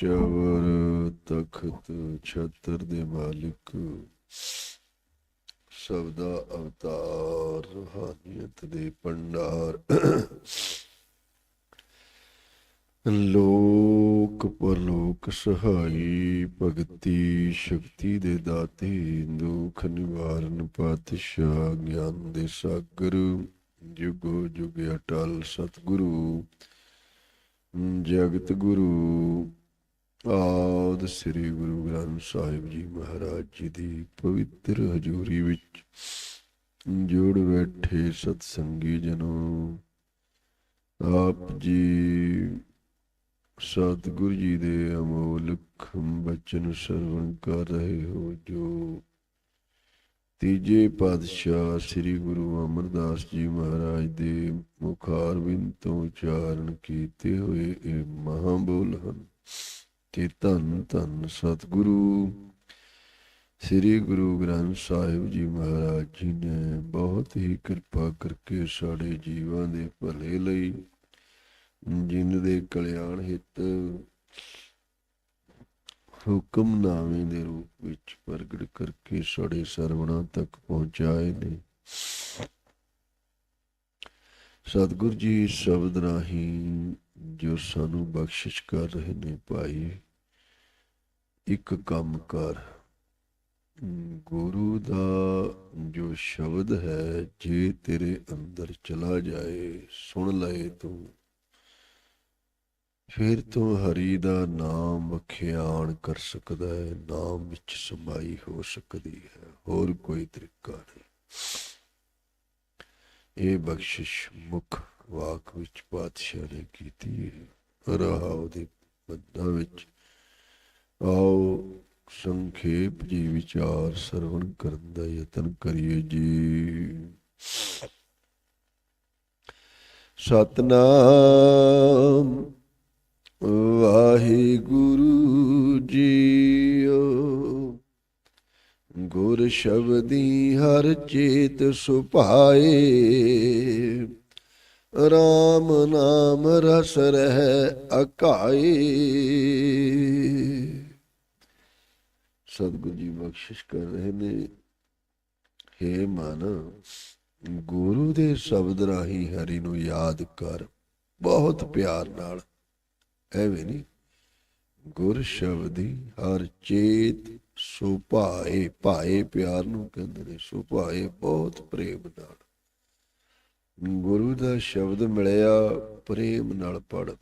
ਚਵਰ ਤਖਤ ਛਤਰ ਦੇ ਮਾਲਿਕ ਸਬਦਾ ਅਵਤਾਰ ਰੂਹਾਨੀਅਤ ਦੇ ਭੰਡਾਰ। ਲੋਕ ਪਰਲੋਕ ਸਹਾਈ, ਭਗਤੀ ਸ਼ਕਤੀ ਦੇ ਦਾਤੇ, ਦੁਖ ਨਿਵਾਰਨ ਪਾਤਸ਼ਾਹ, ਗਿਆਨ ਦੇ ਸਾਗਰ, ਜੁਗੋ ਜੁਗ ਅਟਲ ਸਤਿਗੁਰੂ, ਜਗਤ ਗੁਰੂ। ਆਦ ਸ੍ਰੀ ਗੁਰੂ ਗ੍ਰੰਥ ਸਾਹਿਬ ਜੀ ਮਹਾਰਾਜ ਜੀ ਦੀ ਪਵਿੱਤਰ ਹਜ਼ੂਰੀ ਵਿੱਚ ਜੁੜ ਬੈਠੇ ਸਤ ਸੰਗੀ ਜਨੋ। ਆਪ ਜੀ ਸਤਿਗੁਰੂ ਜੀ ਦੇ ਅਮੋਲਕ ਬਚਨ ਸਰਵਣ ਕਰ ਰਹੇ ਹੋ ਜੋ ਤੀਜੇ ਪਾਤਸ਼ਾਹ ਸ੍ਰੀ ਗੁਰੂ ਅਮਰਦਾਸ ਜੀ ਮਹਾਰਾਜ ਦੇ ਮੁਖਾਰਬਿੰਦ ਤੋਂ ਉਚਾਰਨ ਕੀਤੇ ਹੋਏ ਇਹ ਮਹਾਬੋਲ ਹਨ। ਕਿ ਧੰਨ ਧੰਨ ਸਤਿਗੁਰੂ, ਸ੍ਰੀ ਗੁਰੂ ਗ੍ਰੰਥ ਸਾਹਿਬ ਜੀ ਮਹਾਰਾਜ ਜੀ ਨੇ ਬਹੁਤ ਹੀ ਕਿਰਪਾ ਕਰਕੇ ਸਾਡੇ ਜੀਵਾਂ ਦੇ ਭਲੇ ਲਈ ਜਿੰਨ ਦੇ ਕਲਿਆਣ ਹਿੱਤ ਹੁਕਮਨਾਮੇ ਦੇ ਰੂਪ ਵਿੱਚ ਪ੍ਰਗਟ ਕਰਕੇ ਸਾਡੇ ਸਰਵਣਾ ਤੱਕ ਪਹੁੰਚਾਏ ਨੇ। ਸਤਿਗੁਰ ਜੀ, ਸ਼ਬਦ ਰਾਹੀਂ ਜੋ ਸਾਨੂੰ ਬਖਸ਼ਿਸ਼ ਕਰ ਰਹੇ ਨੇ ਭਾਈ, ਇੱਕ ਕੰਮ ਕਰ। ਗੁਰੂ ਦਾ ਜੋ ਸ਼ਬਦ ਹੈ, ਜੇ ਤੇਰੇ ਅੰਦਰ ਚਲਾ ਜਾਏ, ਸੁਣ ਲਏ ਤੂੰ। ਫਿਰ ਤੂੰ ਹਰੀ ਦਾ ਨਾਮ ਵਖਿਆਣ ਕਰ ਸਕਦਾ ਹੈ, ਨਾਮ ਵਿੱਚ ਸਮਾਈ ਹੋ ਸਕਦੀ ਹੈ, ਹੋਰ ਕੋਈ ਤਰੀਕਾ ਨਹੀਂ। ਇਹ ਬਖਸ਼ਿਸ਼ ਮੁਖ ਵਾਕ ਵਿੱਚ ਪਾਤਸ਼ਾਹ ਨੇ ਕੀਤੀ ਹੈ। ਰਹਾਉ ਦੇ ਬੰਦਾਂ ਵਿੱਚ। ਆਓ ਸੰਖੇਪ ਜੀ ਵਿਚਾਰ ਸਰਵਣ ਕਰਨ ਦਾ ਯਤਨ ਕਰੀਏ ਜੀ। ਸਤਨਾਮ ਵਾਹਿਗੁਰੂ ਜੀਓ। ਗੁਰ ਸ਼ਬਦੀ ਹਰ ਚੇਤ ਸੁਭਾਏ। RAM ਨਾਮ ਰਸ ਰਹਿ ਅਕਾਏ ਸਤਿਗੁਰੂ ਜੀ ਬਖਸ਼ਿਸ਼ ਕਰ ਰਹੇ ਨੇ। ਹੇ ਮਨ, ਗੁਰੂ ਦੇ ਸ਼ਬਦ ਰਾਹੀਂ ਹਰੀ ਨੂੰ ਯਾਦ ਕਰ। ਬਹੁਤ ਪਿਆਰ ਨਾਲ। ਐਵੇਂ ਨਹੀਂ। ਗੁਰ ਸ਼ਬਦੀ ਹਰ ਚੇਤ ਸੁਭਾਏ, ਭਾਏ ਪਿਆਰ ਨੂੰ ਕਹਿੰਦੇ ਨੇ। ਸੁਭਾਏ ਬਹੁਤ ਪ੍ਰੇਮ ਨਾਲ। ਗੁਰੂ ਦਾ ਸ਼ਬਦ ਮਿਲਿਆ, ਪ੍ਰੇਮ ਨਾਲ ਪੜ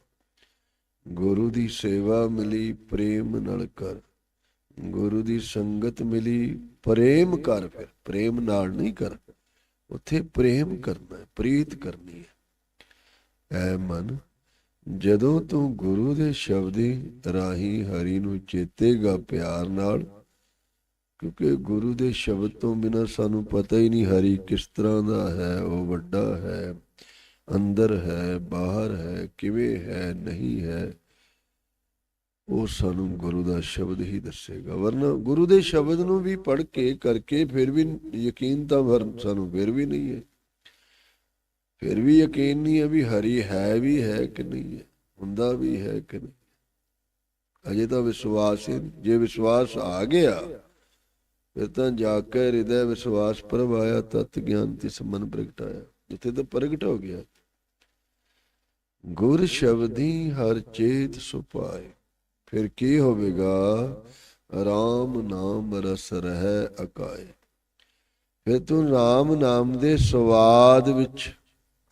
ਗੁਰੂ ਦੀ ਸੇਵਾ ਮਿਲੀ, ਪ੍ਰੇਮ ਨਾਲ ਕਰ। ਗੁਰੂ ਦੀ ਸੰਗਤ ਮਿਲੀ, ਪ੍ਰੇਮ ਕਰ ਫਿਰ। ਪ੍ਰੇਮ ਨਾਲ ਨਹੀਂ ਕਰ। ਉੱਥੇ ਪ੍ਰੇਮ ਕਰਨਾ ਹੈ, ਪ੍ਰੀਤ ਕਰਨੀ ਹੈ। ਐ ਮਨ, ਜਦੋਂ ਤੂੰ ਗੁਰੂ ਦੇ ਸ਼ਬਦੀ ਰਾਹੀਂ ਹਰੀ ਨੂੰ ਚੇਤੇਗਾ ਪਿਆਰ ਨਾਲ ਕਿਉਂਕਿ ਗੁਰੂ ਦੇ ਸ਼ਬਦ ਤੋਂ ਬਿਨਾ ਸਾਨੂੰ ਪਤਾ ਹੀ ਨਹੀਂ ਹਰੀ ਕਿਸ ਤਰ੍ਹਾਂ ਦਾ ਹੈ, ਉਹ ਵੱਡਾ ਹੈ, ਅੰਦਰ ਹੈ, ਬਾਹਰ ਹੈ, ਕਿਵੇਂ ਹੈ, ਨਹੀਂ ਹੈ। ਉਹ ਸਾਨੂੰ ਗੁਰੂ ਦਾ ਸ਼ਬਦ ਹੀ ਦੱਸੇਗਾ। ਵਰਨਾ ਗੁਰੂ ਦੇ ਸ਼ਬਦ ਨੂੰ ਵੀ ਪੜ੍ਹ ਕੇ ਕਰਕੇ ਫਿਰ ਵੀ ਯਕੀਨ ਤਾਂ ਵਰ ਸਾਨੂੰ ਫਿਰ ਵੀ ਨਹੀਂ ਹੈ। ਫਿਰ ਵੀ ਯਕੀਨ ਨਹੀਂ ਹੈ ਵੀ ਹਰੀ ਹੈ ਵੀ ਹੈ ਕਿ ਨਹੀਂ ਹੈ, ਹੁੰਦਾ ਵੀ ਹੈ ਕਿ ਨਹੀਂ ਅਜੇ ਤਾਂ ਵਿਸ਼ਵਾਸ ਜੇ ਵਿਸ਼ਵਾਸ ਆ ਗਿਆ ਫਿਰ ਤਾਂ ਜਾ ਕੇ ਹਿਰਦੇ ਵਿਸ਼ਵਾਸ ਪ੍ਰਭਾਇਆ ਤਤ ਗਿਆਨ ਤਿਸ ਮਨ ਪ੍ਰਗਟਾਇਆ। ਜਿੱਥੇ ਤਾਂ ਪ੍ਰਗਟ ਹੋ ਗਿਆ। ਗੁਰ ਸ਼ਬਦੀ ਹਰ ਚੇਤ ਸੁਪਾਏ ਫਿਰ ਕੀ ਹੋਵੇਗਾ? ਰਾਮ ਨਾਮ ਰਸ ਰਹਿ ਅਕਾਏ। ਫਿਰ ਤੂੰ ਰਾਮ ਨਾਮ ਦੇ ਸਵਾਦ ਵਿੱਚ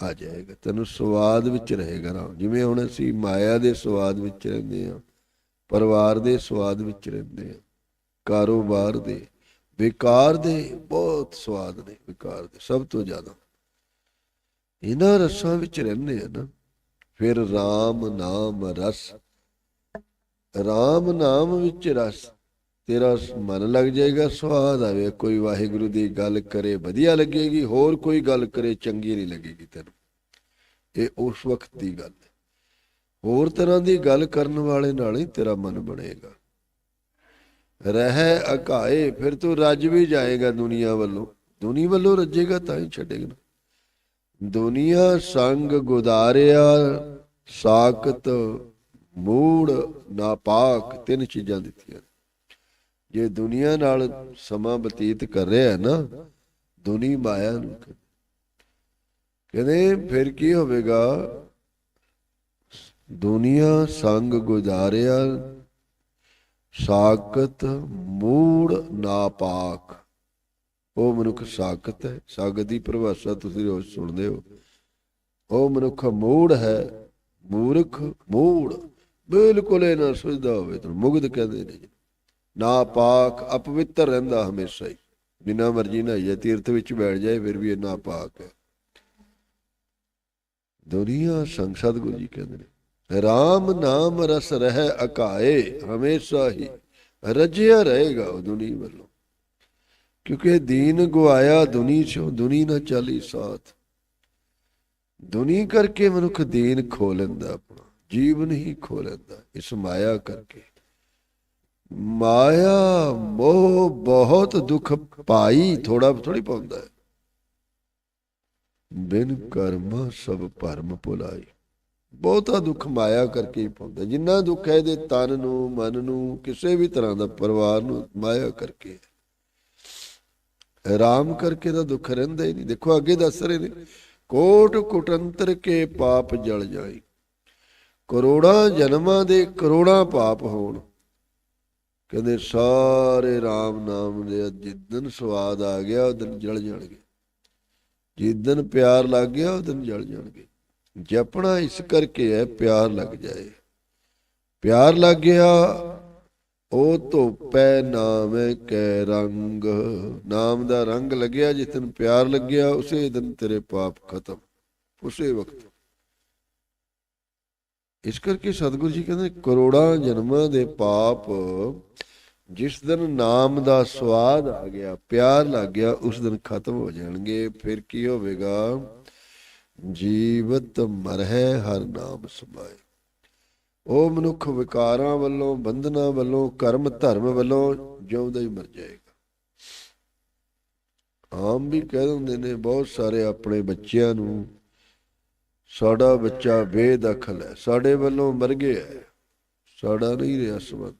ਆ ਜਾਏਗਾ। ਤੈਨੂੰ ਸਵਾਦ ਵਿੱਚ ਰਹੇਗਾ ਰਾਮ। ਜਿਵੇਂ ਹੁਣ ਅਸੀਂ ਮਾਇਆ ਦੇ ਸਵਾਦ ਵਿੱਚ ਰਹਿੰਦੇ ਆ ਪਰਿਵਾਰ ਦੇ ਸਵਾਦ ਵਿੱਚ ਰਹਿੰਦੇ ਆ ਕਾਰੋਬਾਰ ਦੇ ਵਿਕਾਰ ਦੇ ਬਹੁਤ ਸਵਾਦ ਨੇ, ਵਿਕਾਰ ਦੇ ਸਭ ਤੋਂ ਜ਼ਿਆਦਾ। ਇਹਨਾਂ ਰਸਾਂ ਵਿੱਚ ਰਹਿੰਦੇ ਆ ਨਾ, ਫਿਰ ਰਾਮ ਨਾਮ ਰਸ। ਰਾਮ ਨਾਮ ਵਿੱਚ ਰਸ, ਤੇਰਾ ਮਨ ਲੱਗ ਜਾਏਗਾ, ਸਵਾਦ ਆਵੇ। ਕੋਈ ਵਾਹਿਗੁਰੂ ਦੀ ਗੱਲ ਕਰੇ, ਵਧੀਆ ਲੱਗੇਗੀ, ਹੋਰ ਕੋਈ ਗੱਲ ਕਰੇ, ਚੰਗੀ ਨਹੀਂ ਲੱਗੇਗੀ ਤੈਨੂੰ। ਇਹ ਉਸ ਵਕਤ ਦੀ ਗੱਲ ਹੈ। ਹੋਰ ਤਰ੍ਹਾਂ ਦੀ ਗੱਲ ਕਰਨ ਵਾਲੇ ਨਾਲ ਹੀ ਤੇਰਾ ਮਨ ਬਣੇਗਾ। ਰਹਿ ਅਕਾਏ, ਫਿਰ ਤੂੰ ਰੱਜ ਵੀ ਜਾਏਗਾ ਦੁਨੀਆ ਵੱਲੋਂ। ਦੁਨੀ ਵੱਲੋਂ ਰੱਜੇਗਾ ਤਾਂ ਹੀ ਛੱਡੇਗਾ। ਦੁਨੀਆ ਸੰਗ ਗੁਦਾਰਿਆ, ਸਾਖਤ ਮੂੜ ਨਾਪਾਕ ਤਿੰਨ ਚੀਜ਼ਾਂ ਦਿੱਤੀਆਂ। ਜੇ ਦੁਨੀਆ ਨਾਲ ਸਮਾਂ ਬਤੀਤ ਕਰ ਰਿਹਾ ਹੈ ਨਾ, ਦੁਨੀ ਮਾਇਆ ਨੂੰ ਕਹਿੰਦੇ। ਕਹਿੰਦੇ, ਫਿਰ ਕੀ ਹੋਵੇਗਾ? ਦੁਨੀਆ ਸੰਗ ਗੁਜ਼ਾਰਿਆ ਸਾਕਤ ਮੂੜ ਨਾਪਾਕ ਉਹ ਮਨੁੱਖ ਸਾਕਤ ਹੈ ਸਾਗਤ ਦੀ ਪਰਿਭਾਸ਼ਾ ਤੁਸੀਂ ਰੋਜ਼ ਸੁਣਦੇ ਹੋ। ਉਹ ਮਨੁੱਖ ਮੂੜ ਹੈ, ਮੂਰਖ ਮੂੜ। ਬਿਲਕੁਲ ਇਹ ਨਾ ਸੁਝਦਾ ਹੋਵੇ ਤਾਂ ਮੁਗਧ ਕਹਿੰਦੇ ਨੇ। ਜੀ। ਨਾਪਾਕ ਅਪਵਿੱਤਰ ਰਹਿੰਦਾ ਹਮੇਸ਼ਾ ਹੀ। ਜਿੰਨਾ ਮਰਜ਼ੀ ਨਾ ਨਹਾਈਏ, ਤੀਰਥ ਵਿੱਚ ਬੈਠ ਜਾਏ, ਫਿਰ ਵੀ ਇਹ ਨਾਪਾਕ ਹੈ। ਦੁਨੀਆ ਸੰਗ ਸਤਿਗੁਰੂ ਜੀ ਕਹਿੰਦੇ ਨੇ RAM ਨਾਮ ਰਸ ਰਹਿ ਅਕਾਏ, ਹਮੇਸ਼ਾ ਹੀ ਰਜਿਆ ਰਹੇਗਾ ਉਹ ਦੁਨੀ ਵੱਲੋਂ। ਕਿਉਂਕਿ ਦੀਨ ਗਵਾਇਆ ਦੁਨੀ ਚੋਂ ਦੁਨੀ ਨਾ ਚਾਲੀ ਸਾਥ। ਦੁਨੀ ਕਰਕੇ ਮਨੁੱਖ ਦੀਨ ਖੋ ਲੈਂਦਾ ਆਪਣਾ, ਜੀਵਨ ਹੀ ਖੋ ਲੈਂਦਾ, ਇਸ ਮਾਇਆ ਕਰਕੇ। ਮਾਇਆ, ਮੋਹ ਬਹੁਤ ਦੁੱਖ ਪਾਈ ਥੋੜਾ ਥੋੜੀ ਪਾਉਂਦਾ ਹੈ। ਬਿਨ ਕਰਮ ਸਭ ਭਰਮ ਭੁਲਾਈ ਬਹੁਤਾ ਦੁੱਖ ਮਾਇਆ ਕਰਕੇ ਹੀ ਪਾਉਂਦਾ। ਜਿੰਨਾ ਦੁੱਖ ਹੈ ਇਹਦੇ ਤਨ ਨੂੰ, ਮਨ ਨੂੰ, ਕਿਸੇ ਵੀ ਤਰ੍ਹਾਂ ਦਾ ਪਰਿਵਾਰ ਨੂੰ ਮਾਇਆ ਕਰਕੇ ਹੈ। ਆਰਾਮ ਕਰਕੇ ਤਾਂ ਦੁੱਖ ਰਹਿੰਦਾ ਹੀ ਨਹੀਂ। ਦੇਖੋ, ਅੱਗੇ ਦੱਸ ਰਹੇ ਨੇ, ਕੋਟ ਕੁਟੰਤਰ ਕੇ ਪਾਪ ਜਲ ਜਾਈ। ਕਰੋੜਾਂ ਜਨਮਾਂ ਦੇ ਕਰੋੜਾਂ ਪਾਪ ਹੋਣ। ਕਹਿੰਦੇ ਸਾਰੇ RAM ਨਾਮ ਦੇ ਜਿੱਦਨ ਸਵਾਦ ਆ ਗਿਆ ਉਹ ਦਿਨ ਜਲ ਜਾਣਗੇ। ਜਿੱਦਨ ਪਿਆਰ ਲੱਗ ਗਿਆ ਉਹ ਦਿਨ ਜਲ ਜਾਣਗੇ। ਜਪਣਾ ਇਸ ਕਰਕੇ ਹੈ, ਪਿਆਰ ਲੱਗ ਜਾਏ। ਪਿਆਰ ਲੱਗ ਗਿਆ, ਉਹ ਧੋਪੈ ਨਾਮੇ ਕੈ ਰੰਗ। ਨਾਮ ਦਾ ਰੰਗ ਲੱਗਿਆ, ਜਿਸ ਦਿਨ ਪਿਆਰ ਲੱਗਿਆ, ਉਸੇ ਦਿਨ ਤੇਰੇ ਪਾਪ ਖਤਮ। ਉਸੇ ਵਕਤ। ਇਸ ਕਰਕੇ ਸਤਿਗੁਰੂ ਜੀ ਕਹਿੰਦੇ, ਕਰੋੜਾਂ ਜਨਮਾਂ ਦੇ ਪਾਪ, ਜਿਸ ਦਿਨ ਨਾਮ ਦਾ ਸਵਾਦ ਆ ਗਿਆ, ਪਿਆਰ ਲੱਗ ਗਿਆ, ਉਸ ਦਿਨ ਖਤਮ ਹੋ ਜਾਣਗੇ। ਫਿਰ ਕੀ ਹੋਵੇਗਾ? ਜੀਵਤ ਮਰਹਿ ਹਰ ਨਾਮ ਸਮਾਏ। ਉਹ ਮਨੁੱਖ ਵਿਕਾਰਾਂ ਵੱਲੋਂ, ਬੰਧਨਾਂ ਵੱਲੋਂ, ਕਰਮ ਧਰਮ ਵੱਲੋਂ ਜਿਉਂਦਾ ਹੀ ਮਰ ਜਾਏਗਾ। ਆਮ ਵੀ ਕਹਿ ਦਿੰਦੇ ਨੇ, ਬਹੁਤ ਸਾਰੇ ਆਪਣੇ ਬੱਚਿਆਂ ਨੂੰ, ਸਾਡਾ ਬੱਚਾ ਬੇਦਖਲ ਹੈ, ਸਾਡੇ ਵੱਲੋਂ ਮਰ ਗਿਆ ਹੈ, ਸਾਡਾ ਨਹੀਂ ਰਿਹਾ ਸੰਬੰਧ।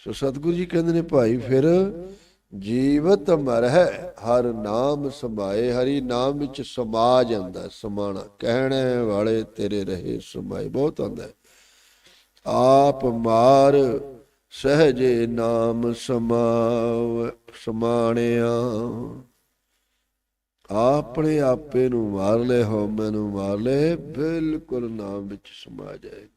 ਸੋ ਸਤਿਗੁਰੂ ਜੀ ਕਹਿੰਦੇ ਨੇ, ਭਾਈ ਫਿਰ ਜੀਵਤ ਮਰ ਹੈ ਹਰ ਨਾਮ ਸਮਾਏ, ਹਰੀ ਨਾਮ ਵਿੱਚ ਸਮਾ ਜਾਂਦਾ, ਸਮਾਣਾ ਕਹਿਣੇ ਵਾਲੇ ਤੇਰੇ ਰਹੇ ਸਮਾਏ। ਬਹੁਤ ਆਉਂਦਾ ਆਪ ਮਾਰ ਸਹਜੇ ਨਾਮ ਸਮਾਵ, ਸਮਾਣਿਆ। ਆਪਣੇ ਆਪੇ ਨੂੰ ਮਾਰ ਲੈ ਹੋ ਮੈਨੂੰ ਮਾਰ ਲੈ, ਬਿਲਕੁਲ ਨਾਮ ਵਿੱਚ ਸਮਾ ਜਾਏਗਾ।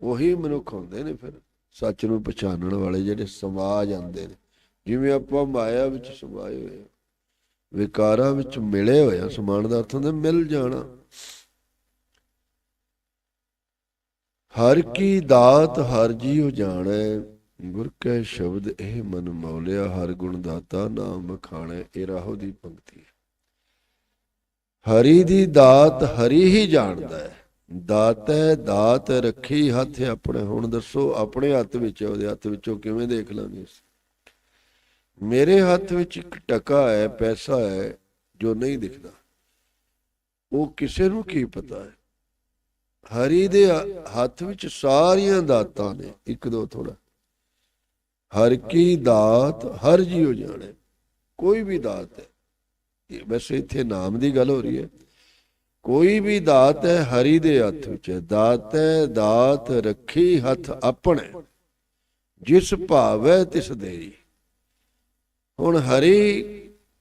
ਉਹੀ ਮਨੁੱਖ ਹੁੰਦੇ ਨੇ ਫਿਰ, ਸੱਚ ਨੂੰ ਪਛਾਣਨ ਵਾਲੇ ਜਿਹੜੇ ਸਮਾ ਜਾਂਦੇ ਨੇ। ਜਿਵੇਂ ਆਪਾਂ ਮਾਇਆ ਵਿੱਚ ਸਮਾਏ ਹੋਏ ਵਿਕਾਰਾਂ ਵਿੱਚ ਮਿਲੇ ਹੋਏ ਸਮਾਨ ਦਾ ਅਰਥ ਹੁੰਦਾ ਮਿਲ ਜਾਣਾ। ਹਰ ਕੀ ਦਾਤ ਹਰ ਜੀਉ ਜਾਣੈ, ਗੁਰ ਕੈ ਸ਼ਬਦ ਇਹ ਮਨ ਮੌਲਿਆ, ਹਰ ਗੁਣ ਦਾਤਾ ਨਾਮ ਬਖਾਣੈ ਇਹ ਰਾਹੋ ਦੀ ਪੰਕਤੀ ਹੈ। ਹਰੀ ਦੀ ਦਾਤ ਹਰੀ ਹੀ ਜਾਣਦਾ ਹੈ। ਦਾਤੈ ਦਾਤ ਰੱਖੀ ਹੱਥ ਆਪਣੇ, ਹੁਣ ਦੱਸੋ ਆਪਣੇ ਹੱਥ ਵਿੱਚ, ਉਹਦੇ ਹੱਥ ਵਿੱਚੋਂ ਕਿਵੇਂ ਦੇਖ ਲਾਂਗੇ ਅਸੀਂ? ਮੇਰੇ ਹੱਥ ਵਿੱਚ ਇੱਕ ਟਕਾ ਹੈ, ਪੈਸਾ ਹੈ, ਜੋ ਨਹੀਂ ਦਿਖਦਾ। ਉਹ ਕਿਸੇ ਨੂੰ ਕੀ ਪਤਾ ਹੈ? ਹਰੀ ਦੇ ਹੱਥ ਵਿੱਚ ਸਾਰੀਆਂ ਦਾਤਾਂ ਨੇ, ਇੱਕ ਦੋ ਥੋੜਾ ਹਰ ਕੀ ਦਾਤ ਹਰ ਜੀਉ ਜਾਣੇ, ਕੋਈ ਵੀ ਦਾਤ ਹੈ। ਵੈਸੇ ਇੱਥੇ ਨਾਮ ਦੀ ਗੱਲ ਹੋ ਰਹੀ ਹੈ। ਕੋਈ ਵੀ ਦਾਤ ਹੈ, ਹਰੀ ਦੇ ਹੱਥ ਵਿੱਚ ਹੈ। ਦਾਤ ਹੈ, ਦਾਤ ਰੱਖੀ ਹੱਥ ਆਪਣੇ। ਜਿਸ ਭਾਵੈ ਤਿਸ ਦੇਈ। ਹੁਣ ਹਰੀ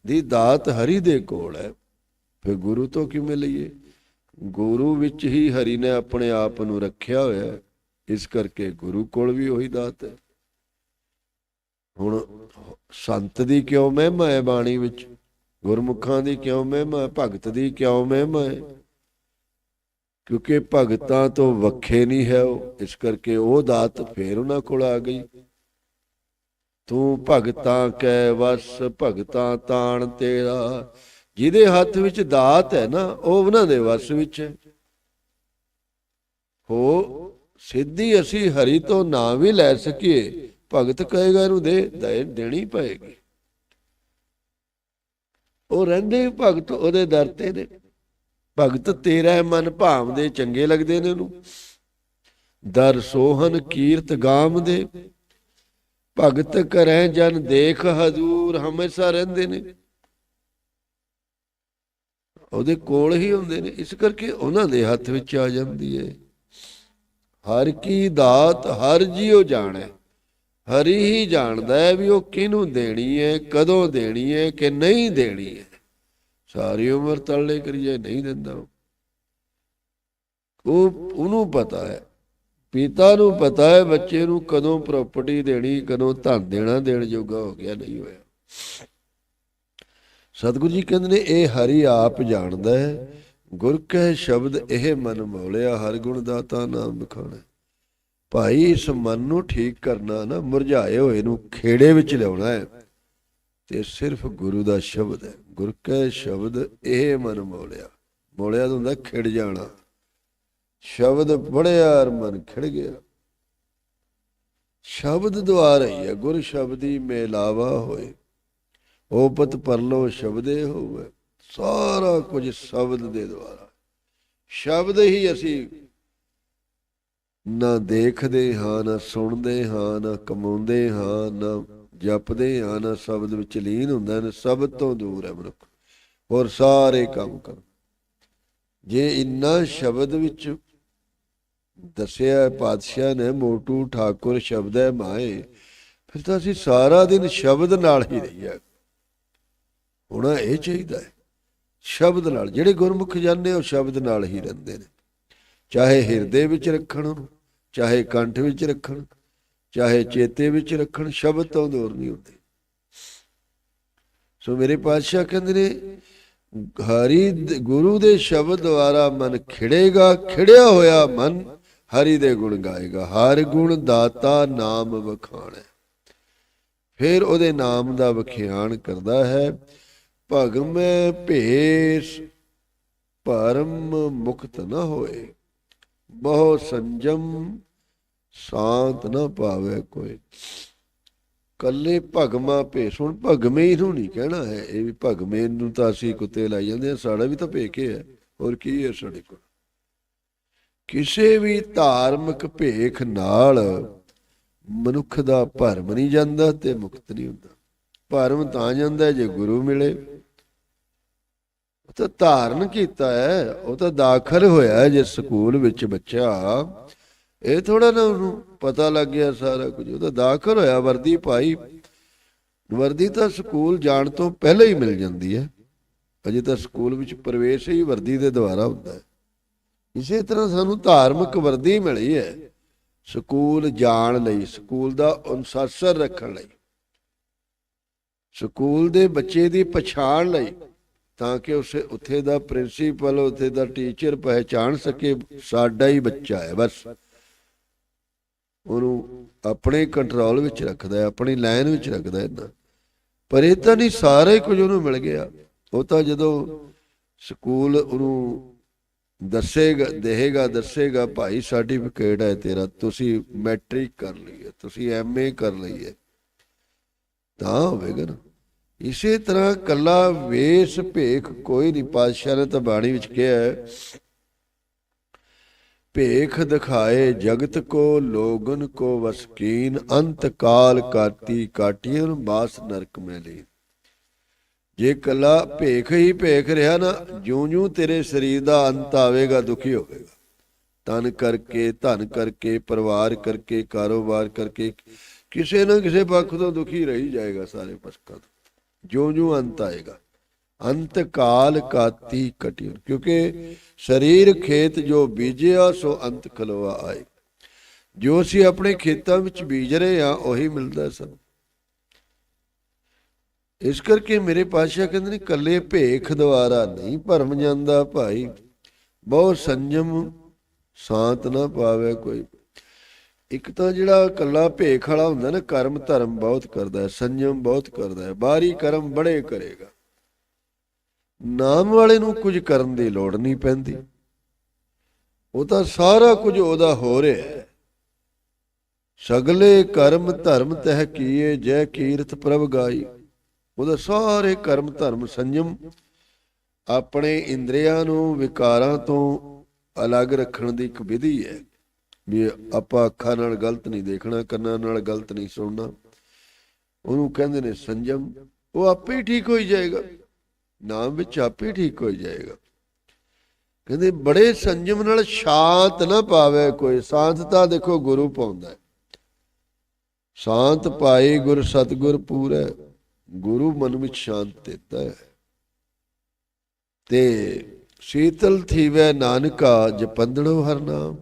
ਦੀ ਦਾਤ ਹਰੀ ਦੇ ਕੋਲ ਹੈ, ਫਿਰ ਗੁਰੂ ਤੋਂ ਕਿਵੇਂ ਲਈਏ? ਗੁਰੂ ਵਿੱਚ ਹੀ ਹਰੀ ਨੇ ਆਪਣੇ ਆਪ ਨੂੰ ਰੱਖਿਆ ਹੋਇਆ ਇਸ ਕਰਕੇ ਗੁਰੂ ਕੋਲ ਵੀ ਉਹੀ ਦਾਤ ਹੈ। ਹੁਣ ਸੰਤ ਦੀ ਕਿਉਂ ਮਹਿਮਾ ਹੈ ਬਾਣੀ ਵਿੱਚ? ਗੁਰਮੁਖਾਂ ਦੀ ਕਿਉਂ ਮਹਿਮਾ ਹੈ? ਭਗਤ ਦੀ ਕਿਉਂ ਮਹਿਮਾ ਹੈ? ਕਿਉਂਕਿ ਭਗਤਾਂ ਤੋਂ ਵੱਖੇ ਨਹੀਂ ਹੈ ਉਹ, ਇਸ ਕਰਕੇ ਉਹ ਦਾਤ ਫੇਰ ਉਹਨਾਂ ਕੋਲ ਆ ਗਈ। ਤੂੰ ਭਗਤਾਂ ਕੈ ਵਸ, ਭਗਤਾਂ ਤਾਣ ਤੇਰਾ। ਜਿਹਦੇ ਹੱਥ ਵਿੱਚ ਦਾਤ ਹੈ ਨਾ, ਉਹ ਉਹਨਾਂ ਦੇ ਵਸ ਵਿੱਚ ਹੈ। ਹੋ, ਸਿੱਧੀ ਅਸੀਂ ਹਰੀ ਤੋਂ ਨਾ ਵੀ ਲੈ ਸਕੀਏ। ਭਗਤ ਕਹੇਗਾ, ਇਹਨੂੰ ਦੇ ਦੇ ਦੇਣੀ ਪਏਗੀ। ਉਹ ਰਹਿੰਦੇ ਭਗਤ ਉਹਦੇ ਦਰ ਤੇ ਨੇ। ਭਗਤ ਤੇਰਾ ਮਨ ਭਾਵ ਦੇ ਚੰਗੇ ਲੱਗਦੇ ਨੇ ਉਹਨੂੰ। ਦਰ ਸੋਹਨ ਕੀਰਤ ਗਾਮ ਦੇ। ਭਗਤ ਕਰੈ ਜਨ ਦੇਖ ਹਜ਼ੂਰ, ਹਮੇਸ਼ਾ ਰਹਿੰਦੇ ਨੇ। ਉਹਦੇ ਕੋਲ ਹੀ ਹੁੰਦੇ ਨੇ, ਇਸ ਕਰਕੇ ਉਹਨਾਂ ਦੇ ਹੱਥ ਵਿੱਚ ਆ ਜਾਂਦੀ ਹੈ ਹਰ ਕੀ ਦਾਤ, ਹਰ ਜੀਉ ਜਾਣੈ। ਹਰੀ ਹੀ ਜਾਣਦਾ ਹੈ ਵੀ ਉਹ ਕਿਹਨੂੰ ਦੇਣੀ ਹੈ ਕਦੋਂ ਦੇਣੀ ਹੈ ਕਿ ਨਹੀਂ ਦੇਣੀ ਹੈ ਸਾਰੀ ਉਮਰ ਤੱਲੇ ਕਰੀਏ, ਨਹੀਂ ਦਿੰਦਾ। ਉਹ ਉਹਨੂੰ ਪਤਾ ਹੈ। ਪਿਤਾ ਨੂੰ ਪਤਾ ਹੈ ਬੱਚੇ ਨੂੰ ਕਦੋਂ ਪ੍ਰਾਪਰਟੀ ਦੇਣੀ, ਕਦੋਂ ਧਨ ਦੇਣਾ, ਦੇਣ ਜੋਗਾ ਹੋ ਗਿਆ, ਨਹੀਂ ਹੋਇਆ। ਸਤਿਗੁਰੂ ਜੀ ਕਹਿੰਦੇ ਨੇ, ਇਹ ਹਰੀ ਆਪ ਜਾਣਦਾ ਹੈ। ਗੁਰ ਕੈ ਸ਼ਬਦ, ਇਹ ਮਨ ਮੌਲਿਆ, ਹਰ ਗੁਣ ਦਾਤਾ ਨਾਮ ਬਖਾਣਾ ਭਾਈ, ਇਸ ਮਨ ਨੂੰ ਠੀਕ ਕਰਨਾ ਨਾ, ਮੁਰਝਾਏ ਹੋਏ ਨੂੰ ਖੇੜੇ ਵਿੱਚ ਲਿਆਉਣਾ ਹੈ। ਤੇ ਸਿਰਫ ਗੁਰੂ ਦਾ ਸ਼ਬਦ ਹੈ। ਗੁਰ ਕੈ ਸ਼ਬਦ, ਇਹ ਮਨ ਮੌਲਿਆ। ਮੌਲਿਆ ਤਾਂ ਹੁੰਦਾ ਖਿੜ ਜਾਣਾ। ਸ਼ਬਦ ਪੜਿਆ ਔਰ ਮਨ ਖਿੜ ਗਿਆ। ਸ਼ਬਦ ਦੁਆਰਾ ਹੀ ਹੈ ਗੁਰ ਸ਼ਬਦੀ ਮੇਲਾਵਾ ਹੋਏ। ਓਪਤ ਪਰਲੋ ਸ਼ਬਦੇ ਹੋਵੇ, ਸਾਰਾ ਕੁਝ ਸ਼ਬਦ ਦੇ ਦੁਆਰਾ। ਸ਼ਬਦ ਹੀ ਅਸੀਂ ਨਾ ਦੇਖਦੇ ਹਾਂ, ਨਾ ਸੁਣਦੇ ਹਾਂ, ਨਾ ਕਮਾਉਂਦੇ ਹਾਂ, ਨਾ ਜਪਦੇ ਹਾਂ, ਨਾ ਸ਼ਬਦ ਵਿੱਚ ਲੀਨ ਹੁੰਦਾ, ਨਾ ਸ਼ਬਦ ਤੋਂ ਦੂਰ ਹੈ ਮਨੁੱਖ। ਹੋਰ ਸਾਰੇ ਕੰਮ ਕਰ। ਜੇ ਇੰਨਾ ਸ਼ਬਦ ਵਿੱਚ ਦੱਸਿਆ, ਪਾਤਸ਼ਾਹ ਨੇ ਮੋਟੂ ਠਾਕੁਰ ਸ਼ਬਦ ਹੈ ਮਾਏ। ਫਿਰ ਤਾਂ ਅਸੀਂ ਸਾਰਾ ਦਿਨ ਸ਼ਬਦ ਨਾਲ ਹੀ ਰਹੀਏ। ਹੋਣਾ ਇਹ ਚਾਹੀਦਾ ਹੈ, ਸ਼ਬਦ ਨਾਲ। ਜਿਹੜੇ ਗੁਰਮੁਖ ਜਾਂਦੇ ਉਹ ਸ਼ਬਦ ਨਾਲ ਹੀ ਰਹਿੰਦੇ ਨੇ। ਚਾਹੇ ਹਿਰਦੇ ਵਿੱਚ ਰੱਖਣ, ਚਾਹੇ ਕੰਠ ਵਿੱਚ ਰੱਖਣ, ਚਾਹੇ ਚੇਤੇ ਵਿੱਚ ਰੱਖਣ, ਸ਼ਬਦ ਤੋਂ ਦੂਰ ਨਹੀਂ ਹੁੰਦੇ। ਸੋ ਮੇਰੇ ਪਾਤਸ਼ਾਹ ਕਹਿੰਦੇ ਨੇ, ਹਰੀ ਗੁਰੂ ਦੇ ਸ਼ਬਦ ਦੁਆਰਾ ਮਨ ਖਿੜੇਗਾ, ਖਿੜਿਆ ਹੋਇਆ ਮਨ ਹਰੀ ਦੇ ਗੁਣ ਗਾਏਗਾ, ਹਰ ਗੁਣ ਦਾਤਾ ਨਾਮ ਵਖਾਣੈ। ਫਿਰ ਉਹਦੇ ਨਾਮ ਦਾ ਵਿਖਿਆਨ ਕਰਦਾ ਹੈ, ਭਗਮੈ ਭੇਸ ਪਰਮ ਮੁਕਤ ਨ ਹੋਏ, ਬਹੁ ਸੰਜਮ ਸ਼ਾਂਤ ਨਾ ਪਾਵੇ ਕੋਈ। ਕੱਲੇ ਭਗਮਾ ਭੇਸ, ਹੁਣ ਭਗਮੇ ਨੂੰ ਨਹੀਂ ਕਹਿਣਾ ਹੈ, ਇਹ ਵੀ ਭਗਮੇ ਨੂੰ ਤਾਂ ਅਸੀਂ ਕੁੱਤੇ ਲਾਈ ਜਾਂਦੇ ਆ ਸਾਡਾ ਵੀ ਤਾਂ ਭੇਕੇ ਹੈ, ਹੋਰ ਕੀ ਹੈ ਸਾਡੇ ਕੋਲ? ਕਿਸੇ ਵੀ ਧਾਰਮਿਕ ਭੇਖ ਨਾਲ ਮਨੁੱਖ ਦਾ ਭਰਮ ਨਹੀਂ ਜਾਂਦਾ ਤੇ ਮੁਕਤ ਨਹੀਂ ਹੁੰਦਾ। ਭਰਮ ਤਾਂ ਜਾਂਦਾ ਜੇ ਗੁਰੂ ਮਿਲੇ। ਉਹ ਤਾਂ ਧਾਰਨ ਕੀਤਾ ਹੈ, ਉਹ ਤਾਂ ਦਾਖਲ ਹੋਇਆ ਜੇ ਸਕੂਲ ਵਿੱਚ ਬੱਚਾ। ਇਹ ਥੋੜਾ ਨਾ ਉਹਨੂੰ ਪਤਾ ਲੱਗ ਗਿਆ ਸਾਰਾ ਕੁਝ। ਉਹ ਤਾਂ ਦਾਖਲ ਹੋਇਆ ਵਰਦੀ ਪਾਈ। ਵਰਦੀ ਤਾਂ ਸਕੂਲ ਜਾਣ ਤੋਂ ਪਹਿਲਾਂ ਹੀ ਮਿਲ ਜਾਂਦੀ ਹੈ। ਅਜੇ ਤਾਂ ਸਕੂਲ ਵਿੱਚ ਪ੍ਰਵੇਸ਼ ਹੀ ਵਰਦੀ ਦੇ ਦੁਆਰਾ ਹੁੰਦਾ ਹੈ। ਇਸੇ ਤਰ੍ਹਾਂ ਸਾਨੂੰ ਧਾਰਮਿਕ ਵਰਦੀ ਮਿਲੀ ਹੈ। ਸਕੂਲ ਜਾਣ ਲਈ, ਸਕੂਲ ਦਾ ਅਨੁਸ਼ਾਸਨ ਰੱਖਣ ਲਈ, ਸਕੂਲ ਦੇ ਬੱਚੇ ਦੀ ਪਛਾਣ ਲਈ, ਤਾਂ ਕਿ ਉਸੇ, ਉੱਥੇ ਦਾ ਪ੍ਰਿੰਸੀਪਲ, ਉੱਥੇ ਦਾ ਟੀਚਰ ਪਹਿਚਾਣ ਸਕੇ, ਸਾਡਾ ਹੀ ਬੱਚਾ ਹੈ ਬਸ। ਉਹਨੂੰ ਆਪਣੇ ਕੰਟਰੋਲ ਵਿੱਚ ਰੱਖਦਾ ਹੈ, ਆਪਣੀ ਲਾਈਨ ਵਿੱਚ ਰੱਖਦਾ ਹੈ ਨਾ ਪਰ ਇਹ ਤਾਂ ਨਹੀਂ, ਸਾਰੇ ਕੁਝ ਉਹਨੂੰ ਮਿਲ ਗਿਆ। ਉਹ ਤਾਂ ਜਦੋਂ ਸਕੂਲ ਉਹਨੂੰ ਦੱਸੇਗਾ, ਦੇਹੇਗਾ, ਦੱਸੇਗਾ, ਭਾਈ ਸਰਟੀਫਿਕੇਟ ਹੈ ਤੇਰਾ, ਤੁਸੀਂ ਮੈਟ੍ਰਿਕ ਕਰ ਲਈ ਹੈ ਤੁਸੀਂ ਐਮਏ ਕਰ ਲਈ ਹੈ ਤਾਂ ਹੋਵੇਗਾ ਨਾ। ਇਸੇ ਤਰ੍ਹਾਂ ਕੱਲਾ ਵੇਸ ਭੇਖ ਕੋਈ ਨਹੀਂ, ਪਾਤਸ਼ਾਹ ਨੇ ਤਾਂ ਬਾਣੀ ਵਿੱਚ ਕਿਹਾ ਹੈ, ਭੇਖ ਦਿਖਾਏ ਜਗਤ ਕੋ, ਲੋਗਨ ਕੋ ਵਸਕੀਨ, ਅੰਤ ਕਾਲ ਕਾਤੀ ਕਾਟੀਨ ਬਾਸ ਨਰਕ ਮੈਂ ਲਈ ਜੇ ਕੱਲਾ ਭੇਖ ਹੀ ਭੇਖ ਰਿਹਾ ਨਾ, ਜਿਉਂ-ਜਿਉਂ ਤੇਰੇ ਸਰੀਰ ਦਾ ਅੰਤ ਆਵੇਗਾ, ਦੁਖੀ ਹੋਵੇਗਾ। ਤਨ ਕਰਕੇ, ਧਨ ਕਰਕੇ, ਪਰਿਵਾਰ ਕਰਕੇ, ਕਾਰੋਬਾਰ ਕਰਕੇ, ਕਿਸੇ ਨਾ ਕਿਸੇ ਪੱਖ ਤੋਂ ਦੁਖੀ ਰਹੀ ਜਾਏਗਾ ਸਾਰੇ ਪੱਖਾਂ ਤੋਂ। ਜਿਉਂ-ਜਿਉਂ ਅੰਤ ਆਏਗਾ। ਅੰਤ ਕਾਲ ਕਾਤੀ ਕਟਿਉ ਕਿਉਂਕਿ ਸਰੀਰ ਖੇਤ ਜੋ ਬੀਜਿਆ, ਸੋ ਅੰਤ ਖਲਵਾ ਆਏ। ਜੋ ਅਸੀਂ ਆਪਣੇ ਖੇਤਾਂ ਵਿੱਚ ਬੀਜ ਰਹੇ ਆ ਉਹੀ ਮਿਲਦਾ ਸਾਨੂੰ। ਇਸ ਕਰਕੇ ਮੇਰੇ ਪਾਤਸ਼ਾਹ ਕਹਿੰਦੇ ਨੇ, ਕੱਲੇ ਭੇਖ ਦੁਆਰਾ ਨਹੀਂ ਭਰਮ ਜਾਂਦਾ ਭਾਈ। ਬਹੁਤ ਸੰਜਮ ਸ਼ਾਂਤ ਨਾ ਪਾਵੇ ਕੋਈ। ਇੱਕ ਤਾਂ ਜਿਹੜਾ ਕੱਲਾ ਭੇਖ ਵਾਲਾ ਹੁੰਦਾ ਨਾ, ਕਰਮ ਧਰਮ ਬਹੁਤ ਕਰਦਾ ਹੈ, ਸੰਜਮ ਬਹੁਤ ਕਰਦਾ ਹੈ। ਬਾਹਰੀ ਕਰਮ ਬੜੇ ਕਰੇਗਾ। ਨਾਮ ਵਾਲੇ ਨੂੰ ਕੁਝ ਕਰਨ ਦੀ ਲੋੜ ਨਹੀਂ ਪੈਂਦੀ। ਉਹ ਤਾਂ ਸਾਰਾ ਕੁਝ ਉਹਦਾ ਹੋ ਰਿਹਾ ਹੈ। ਸਗਲੇ ਕਰਮ ਧਰਮ ਤਹਿ ਕੀਏ, ਜੈ ਕੀਰਤ ਪ੍ਰਭ ਗਾਈ। ਉਹਦਾ ਸਾਰੇ ਕਰਮ ਧਰਮ ਸੰਜਮ ਆਪਣੇ ਇੰਦਰੀਆਂ ਨੂੰ ਵਿਕਾਰਾਂ ਤੋਂ ਅਲੱਗ ਰੱਖਣ ਦੀ ਇੱਕ ਵਿਧੀ ਹੈ। ਵੀ ਆਪਾਂ ਅੱਖਾਂ ਨਾਲ ਗਲਤ ਨਹੀਂ ਦੇਖਣਾ, ਕੰਨਾਂ ਨਾਲ ਗਲਤ ਨਹੀਂ ਸੁਣਨਾ। ਉਹਨੂੰ ਕਹਿੰਦੇ ਨੇ ਸੰਜਮ। ਉਹ ਆਪੇ ਹੀ ਠੀਕ ਹੋਈ ਜਾਏਗਾ। ਨਾਮ ਵਿੱਚ ਆਪੇ ਠੀਕ ਹੋਈ ਜਾਏਗਾ। ਕਹਿੰਦੇ ਬੜੇ ਸੰਜਮ ਨਾਲ ਸ਼ਾਂਤ ਨਾ ਪਾਵੇ ਕੋਈ। ਸ਼ਾਂਤਤਾ ਦੇਖੋ ਗੁਰੂ ਪਾਉਂਦਾ ਹੈ। ਸ਼ਾਂਤ ਪਾਏ ਗੁਰ ਸਤਗੁਰ ਪੂਰੈ। ਗੁਰੂ ਮਨ ਵਿੱਚ ਸ਼ਾਂਤ ਦਿੱਤਾ ਹੈ। ਤੇ ਸ਼ੀਤਲ ਥੀਵੈ ਨਾਨਕਾ ਜਪੰਦੜੋ ਹਰ ਨਾਮ।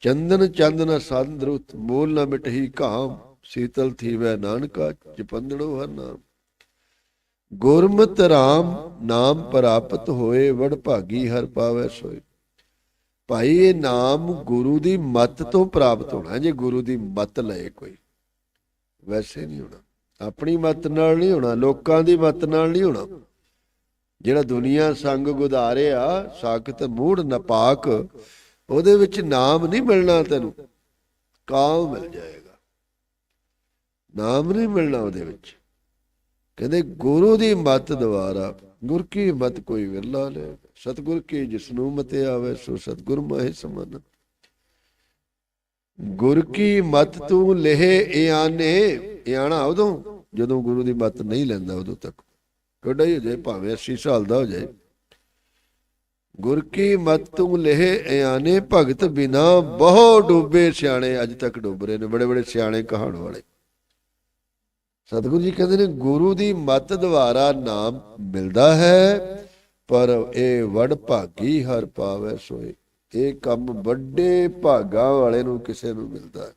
ਚੰਦਨ ਚੰਦਨ ਸੰਦਰੁਤ ਮੂਲ ਨ ਮਿਟਹੀ ਕਾਮ ਸ਼ੀਤਲ ਥੀਵੈ ਨਾਨਕਾ ਜਪੰਦੜੋ ਹਰ ਨਾਮ। ਗੁਰਮਤਿ ਰਾਮ ਨਾਮ ਪ੍ਰਾਪਤ ਹੋਏ, ਵਡ ਭਾਗੀ ਹਰ ਪਾਵੈ ਸੋਏ। ਭਾਈ, ਇਹ ਨਾਮ ਗੁਰੂ ਦੀ ਮੱਤ ਤੋਂ ਪ੍ਰਾਪਤ ਹੋਣਾ ਜੇ ਗੁਰੂ ਦੀ ਮੱਤ ਲਏ ਕੋਈ, ਵੈਸੇ ਨਹੀਂ ਹੋਣਾ। ਆਪਣੀ ਮਤ ਨਾਲ ਨਹੀਂ ਹੋਣਾ, ਲੋਕਾਂ ਦੀ ਮੱਤ ਨਾਲ ਨਹੀਂ ਹੋਣਾ। ਜਿਹੜਾ ਦੁਨੀਆ ਸੰਗ ਗੁਦਾਰਿਆ, ਸਾਖਤ ਮੂੜ ਨਪਾਕ, ਉਹਦੇ ਵਿੱਚ ਨਾਮ ਨਹੀਂ ਮਿਲਣਾ ਤੈਨੂੰ। ਕਾਮ ਮਿਲ ਜਾਏਗਾ। ਨਾਮ ਨਹੀਂ ਮਿਲਣਾ ਉਹਦੇ ਵਿੱਚ। ਕਹਿੰਦੇ ਗੁਰੂ ਦੀ ਮਤ ਦੁਆਰਾ, ਗੁਰ ਕੀ ਮਤ ਕੋਈ ਵਿਰਲਾ ਲੈ। ਸਤਗੁਰ ਕੀ ਜਿਸਨੂੰ ਮਤੇ ਆਵੇ ਸੋ ਸਤਗੁਰ ਮਾਹੇ ਸਮਨ। ਗੁਰ ਕੀ ਮਤ ਤੂੰ ਲਹਿ ਇਆਨੇ? ਇਆਣਾ ਉਦੋਂ, ਜਦੋਂ ਗੁਰੂ ਦੀ ਮਤ ਨਹੀਂ ਲੈਂਦਾ ਉਦੋਂ ਤੱਕ। ਕਿੱਡਾ ਹੀ ਹੋ ਜਾਏ, ਭਾਵੇਂ 80 ਸਾਲ ਦਾ ਹੋ ਜਾਏ। ਗੁਰ ਕੀ ਮਤ ਤੂੰ ਲਹਿ ਇਆਨੇ? ਭਗਤ ਬਿਨਾ ਬਹੁ ਡੂਬੇ ਸਿਆਣੇ। ਅੱਜ ਤੱਕ ਡੁੱਬ ਰਹੇ ਨੇ ਬੜੇ ਬੜੇ ਸਿਆਣੇ ਕਹਾਣ ਵਾਲੇ। ਸਤਿਗੁਰੂ ਜੀ ਕਹਿੰਦੇ ਨੇ, ਗੁਰੂ ਦੀ ਮਤ ਦੁਆਰਾ ਨਾਮ ਮਿਲਦਾ ਹੈ, ਪਰ ਇਹ ਵਡ ਭਾਗੀ ਹਰ ਪਾਵੇ ਸੋਏ। ਇਹ ਕੰਮ ਵੱਡੇ ਭਾਗਾ ਵਾਲੇ ਨੂੰ ਕਿਸੇ ਨੂੰ ਮਿਲਦਾ ਹੈ।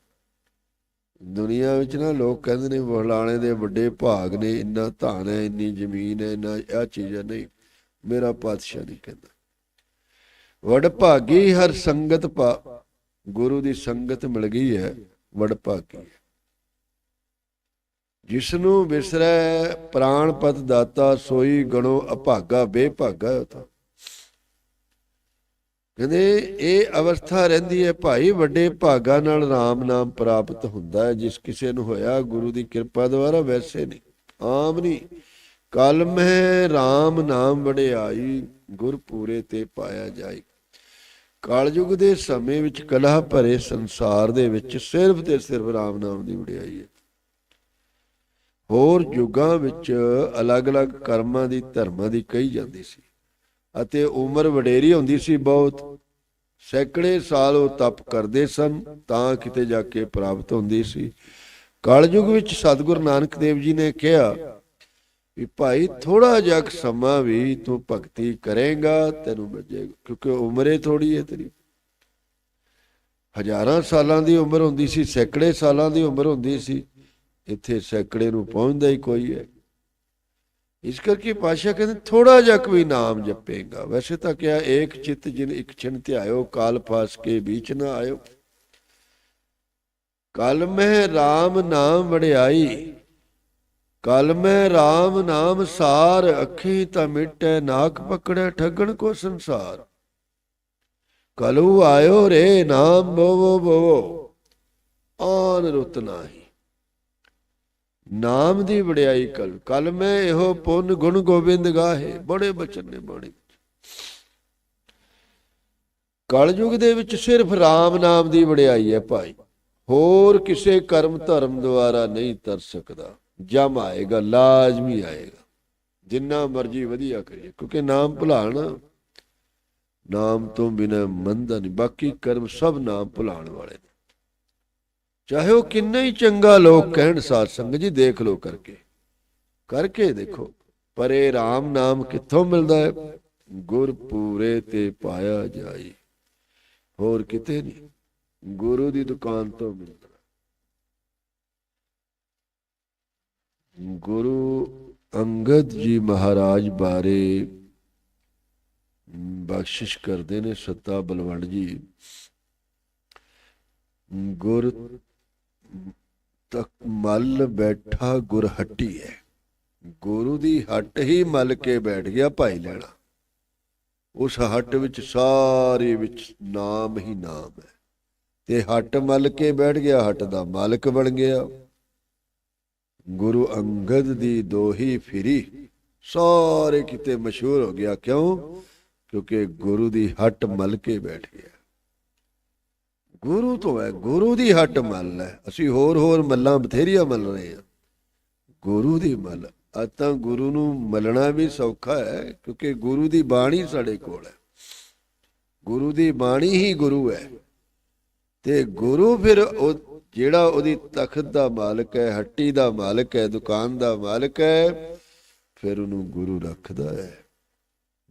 ਦੁਨੀਆ ਵਿੱਚ ਨਾ ਲੋਕ ਕਹਿੰਦੇ ਨੇ ਫਲਾਣੇ ਦੇ ਵੱਡੇ ਭਾਗ ਨੇ, ਇੰਨਾ ਧਨ ਹੈ, ਇੰਨੀ ਜ਼ਮੀਨ ਹੈ, ਇੰਨਾ ਇਹ ਚੀਜ਼ ਹੈ। ਨਹੀਂ, ਮੇਰਾ ਪਾਤਸ਼ਾਹ ਨਹੀਂ ਕਹਿੰਦਾ। ਵਡ ਭਾਗੀ ਹਰ ਸੰਗਤ ਪਾ, ਗੁਰੂ ਦੀ ਸੰਗਤ ਮਿਲ ਗਈ ਹੈ ਵਡ ਭਾਗੀ ਹੈ। ਜਿਸ ਨੂੰ ਵਿਸਰੈ ਪ੍ਰਾਣ ਪਤ ਦਾਤਾ ਸੋਈ ਗਣੋ ਅਭਾਗਾ, ਬੇਭਾਗਾ ਹੈ ਤਾਂ। ਕਹਿੰਦੇ ਇਹ ਅਵਸਥਾ ਰਹਿੰਦੀ ਹੈ ਭਾਈ, ਵੱਡੇ ਭਾਗਾ ਨਾਲ RAM ਨਾਮ ਪ੍ਰਾਪਤ ਹੁੰਦਾ ਹੈ। ਜਿਸ ਕਿਸੇ ਨੂੰ ਹੋਇਆ ਗੁਰੂ ਦੀ ਕਿਰਪਾ ਦੁਆਰਾ ਵੈਸੇ ਨਹੀਂ, ਆਮ ਨਹੀਂ। ਕਲ ਮਹਿ RAM ਨਾਮ ਵਡਿਆਈ, ਗੁਰ ਪੂਰੇ ਤੇ ਪਾਇਆ ਜਾਈ। ਕਾਲਯੁਗ ਦੇ ਸਮੇਂ ਵਿੱਚ ਕਲਾ ਭਰੇ ਸੰਸਾਰ ਦੇ ਵਿੱਚ ਸਿਰਫ ਤੇ ਸਿਰਫ RAM ਨਾਮ ਦੀ ਵਡਿਆਈ ਹੈ। ਹੋਰ ਯੁੱਗਾਂ ਵਿੱਚ ਅਲੱਗ-ਅਲੱਗ ਕਰਮਾਂ ਦੀ, ਧਰਮਾਂ ਦੀ ਕਹੀ ਜਾਂਦੀ ਸੀ। ਅਤੇ ਉਮਰ ਵਡੇਰੀ ਹੁੰਦੀ ਸੀ ਬਹੁਤ। ਸੈਂਕੜੇ ਸਾਲ ਉਹ ਤਪ ਕਰਦੇ ਸਨ, ਤਾਂ ਕਿਤੇ ਜਾ ਕੇ ਪ੍ਰਾਪਤ ਹੁੰਦੀ ਸੀ। ਕਲਯੁਗ ਵਿੱਚ ਸਤਿਗੁਰੂ ਨਾਨਕ ਦੇਵ ਜੀ ਨੇ ਕਿਹਾ ਵੀ ਭਾਈ ਥੋੜਾ ਜਿਹਾ ਸਮਾਂ ਵੀ ਤੂੰ ਭਗਤੀ ਕਰੇਗਾ, ਤੈਨੂੰ ਮਿਲ ਜਾਏਗਾ ਕਿਉਂਕਿ ਉਮਰੇ ਥੋੜੀ ਹੈ ਤੇਰੀ। ਹਜ਼ਾਰਾਂ ਸਾਲਾਂ ਦੀ ਉਮਰ ਹੁੰਦੀ ਸੀ, ਸੈਂਕੜੇ ਸਾਲਾਂ ਦੀ ਉਮਰ ਹੁੰਦੀ ਸੀ, ਇੱਥੇ ਸੈਂਕੜੇ ਨੂੰ ਪਹੁੰਚਦਾ ਹੀ ਕੋਈ ਹੈ। ਇਸ ਕਰਕੇ ਪਾਸ਼ਾ ਕਹਿੰਦੇ ਥੋੜਾ ਜਿਹਾ ਕੋਈ ਨਾਮ ਜਪੇਗਾ ਵੈਸੇ ਤਾਂ ਕਿਹਾ ਏਕ ਚਿਤ ਜਿਨ ਇੱਕ ਛਿਨ ਧਿਆਇਓ ਕਾਲ ਫਾਸ ਕੇ ਵਿੱਚ ਨਾ ਆਇਓ ਕਲ ਮਹਿ RAM ਨਾਮ ਵਡਿਆਈ ਕਲ ਮਹਿ RAM ਨਾਮ ਸਾਰ ਅੱਖੀ ਤਾਂ ਮਿਟੈ ਨਾਕ ਪਕੜੈ ਠੱਗਣ ਕੋ ਸੰਸਾਰ ਕਲੂ ਆਇਓ ਰੇ ਨਾਮ ਬੋਵੋ ਬੋਵੋ ਆਨ ਰੁਤ ਨਾਹੀ ਨਾਮ ਦੀ ਵਡਿਆਈ ਕਲ ਕਲ ਮੈਂ ਇਹੋ ਪੁੰਨ ਗੁਣ ਗੋਬਿੰਦ ਗਾਹੇ, ਬੜੇ ਬਚਨ ਨੇ ਬਾਣੀ ਕਲਯੁਗ ਦੇ ਵਿੱਚ ਸਿਰਫ RAM ਨਾਮ ਦੀ ਵਡਿਆਈ ਹੈ ਭਾਈ। ਹੋਰ ਕਿਸੇ ਕਰਮ ਧਰਮ ਦੁਆਰਾ ਨਹੀਂ ਤਰ ਸਕਦਾ। ਜਮ ਆਏਗਾ, ਲਾਜ਼ਮੀ ਆਏਗਾ। ਜਿੰਨਾ ਮਰਜ਼ੀ ਵਧੀਆ ਕਰੀਏ, ਕਿਉਂਕਿ ਨਾਮ ਭੁਲਾਣਾ, ਨਾਮ ਤੋਂ ਬਿਨਾ ਮੰਦਾ ਨਹੀਂ। ਬਾਕੀ ਕਰਮ ਸਭ ਨਾਮ ਭੁਲਾਣ ਵਾਲੇ ਨੇ। ਚਾਹੇ ਉਹ ਕਿੰਨਾ ਹੀ ਚੰਗਾ ਲੋਕ ਕਹਿਣ, ਸਾਧ ਸੰਗਤ ਜੀ, ਦੇਖ ਲੋ ਕਰਕੇ। ਕਰਕੇ ਦੇਖੋ, ਪਰ ਇਹ RAM ਨਾਮ ਕਿੱਥੋਂ ਮਿਲਦਾ ਹੈ? ਗੁਰ ਪੂਰੇ ਤੇ ਪਾਇਆ ਜਾਈ। ਹੋਰ ਕਿਤੇ ਨਹੀਂ। ਗੁਰੂ ਦੀ ਦੁਕਾਨ ਤੋਂ ਮਿਲਦਾ। ਗੁਰੂ ਅੰਗਦ ਜੀ ਮਹਾਰਾਜ ਬਾਰੇ ਬਖਸ਼ਿਸ਼ ਕਰਦੇ ਨੇ ਸੱਤਾ ਬਲਵੰਡ ਜੀ। ਗੁਰ ਤੱਕ ਮਲ ਬੈਠਾ ਗੁਰ ਹੱਟੀ ਹੈ ਗੁਰੂ ਦੀ ਹੱਟ ਹੀ ਮਲ ਕੇ ਬੈਠ ਗਿਆ ਭਾਈ ਲੈਣਾ। ਉਸ ਹੱਟ ਵਿੱਚ ਸਾਰੇ ਵਿੱਚ ਨਾਮ ਹੀ ਨਾਮ ਹੈ ਤੇ ਹੱਟ ਮਲ ਕੇ ਬੈਠ ਗਿਆ, ਹੱਟ ਦਾ ਮਾਲਕ ਬਣ ਗਿਆ। ਗੁਰੂ ਅੰਗਦ ਦੀ ਦੋਹੀ ਫਿਰੀ, ਸਾਰੇ ਕਿਤੇ ਮਸ਼ਹੂਰ ਹੋ ਗਿਆ। ਕਿਉਂ? ਕਿਉਂਕਿ ਗੁਰੂ ਦੀ ਹੱਟ ਮਲ ਕੇ ਬੈਠ ਗਿਆ। ਗੁਰੂ ਤੋਂ ਹੈ, ਗੁਰੂ ਦੀ ਹੱਟ ਮਲ ਹੈ। ਅਸੀਂ ਹੋਰ ਹੋਰ ਮੱਲਾਂ ਬਥੇਰੀਆਂ ਮੱਲ ਰਹੇ ਹਾਂ। ਗੁਰੂ ਦੀ ਮੱਲ। ਅੱਜ ਤਾਂ ਗੁਰੂ ਨੂੰ ਮਲਣਾ ਵੀ ਸੌਖਾ ਹੈ, ਕਿਉਂਕਿ ਗੁਰੂ ਦੀ ਬਾਣੀ ਸਾਡੇ ਕੋਲ ਹੈ। ਗੁਰੂ ਦੀ ਬਾਣੀ ਹੀ ਗੁਰੂ ਹੈ। ਤੇ ਗੁਰੂ ਫਿਰ ਉਹ ਜਿਹੜਾ ਉਹਦੀ ਤਖਤ ਦਾ ਮਾਲਕ ਹੈ, ਹੱਟੀ ਦਾ ਮਾਲਕ ਹੈ, ਦੁਕਾਨ ਦਾ ਮਾਲਕ ਹੈ, ਫਿਰ ਉਹਨੂੰ ਗੁਰੂ ਰੱਖਦਾ ਹੈ।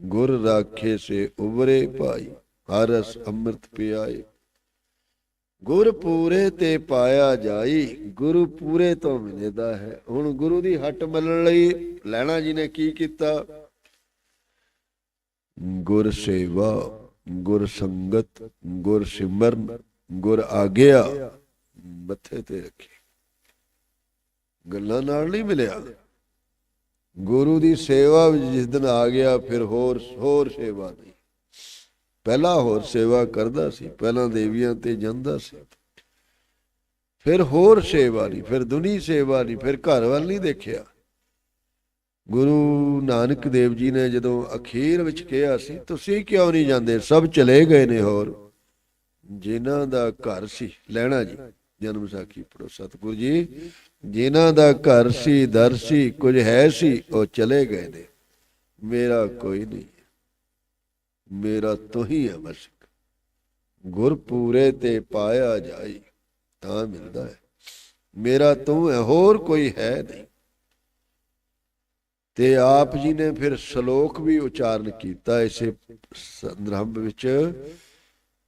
ਗੁਰ ਰਾਖੇ ਸੇ ਉਬਰੇ ਭਾਈ, ਹਰਸ ਅੰਮ੍ਰਿਤ ਪਿਆਏ। ਗੁਰ ਪੂਰੇ ਤੇ ਪਾਇਆ ਜਾਈ, ਗੁਰੂ ਪੂਰੇ ਤੋਂ ਮਿਲਦਾ ਹੈ। ਹੁਣ ਗੁਰੂ ਦੀ ਹੱਟ ਮਲਣ ਲਈ ਲੈਣਾ ਜੀ ਨੇ ਕੀ ਕੀਤਾ? ਗੁਰ ਸੇਵਾ, ਗੁਰ ਸੰਗਤ, ਗੁਰ ਸਿਮਰਨ, ਗੁਰ ਆਗਿਆ ਮੱਥੇ ਤੇ ਰੱਖੀ। ਗੱਲਾਂ ਨਾਲ ਨਹੀਂ ਮਿਲਿਆ। ਗੁਰੂ ਦੀ ਸੇਵਾ ਵਿੱਚ ਜਿਸ ਦਿਨ ਆ ਗਿਆ, ਫਿਰ ਹੋਰ ਹੋਰ ਸੇਵਾ ਨਹੀਂ ਪਹਿਲਾਂ ਹੋਰ ਸੇਵਾ ਕਰਦਾ ਸੀ, ਪਹਿਲਾਂ ਦੇਵੀਆਂ ਤੇ ਜਾਂਦਾ ਸੀ। ਫਿਰ ਹੋਰ ਸੇਵਾ ਨਹੀਂ, ਫਿਰ ਦੁਨੀ ਸੇਵਾ ਨਹੀਂ, ਫਿਰ ਘਰ ਵੱਲ ਨਹੀਂ ਦੇਖਿਆ। ਗੁਰੂ ਨਾਨਕ ਦੇਵ ਜੀ ਨੇ ਜਦੋਂ ਅਖੀਰ ਵਿੱਚ ਕਿਹਾ ਸੀ, ਤੁਸੀਂ ਕਿਉਂ ਨਹੀਂ ਜਾਂਦੇ? ਸਭ ਚਲੇ ਗਏ ਨੇ ਹੋਰ। ਜਿਨ੍ਹਾਂ ਦਾ ਘਰ ਸੀ, ਲੈਣਾ ਜੀ, ਜਨਮ ਸਾਖੀ ਪੜੋ ਸਤਿਗੁਰੂ ਜੀ, ਜਿਨ੍ਹਾਂ ਦਾ ਘਰ ਸੀ, ਦਰ ਸੀ, ਕੁਝ ਹੈ ਸੀ, ਉਹ ਚਲੇ ਗਏ ਨੇ। ਮੇਰਾ ਕੋਈ ਨਹੀਂ ਮੇਰਾ ਤੂੰ ਹੀ ਹੈ ਬਸ ਗੁਰ ਪੂਰੇ ਤੇ ਪਾਇਆ ਜਾਈ, ਤਾਂ ਮਿਲਦਾ ਹੈ। ਮੇਰਾ ਤੂੰ ਹੈ, ਹੋਰ ਕੋਈ ਹੈ ਨਹੀਂ। ਤੇ ਆਪ ਜੀ ਨੇ ਫਿਰ ਸ਼ਲੋਕ ਵੀ ਉਚਾਰਨ ਕੀਤਾ ਇਸੇ ਸੰਦਰਭ ਵਿੱਚ।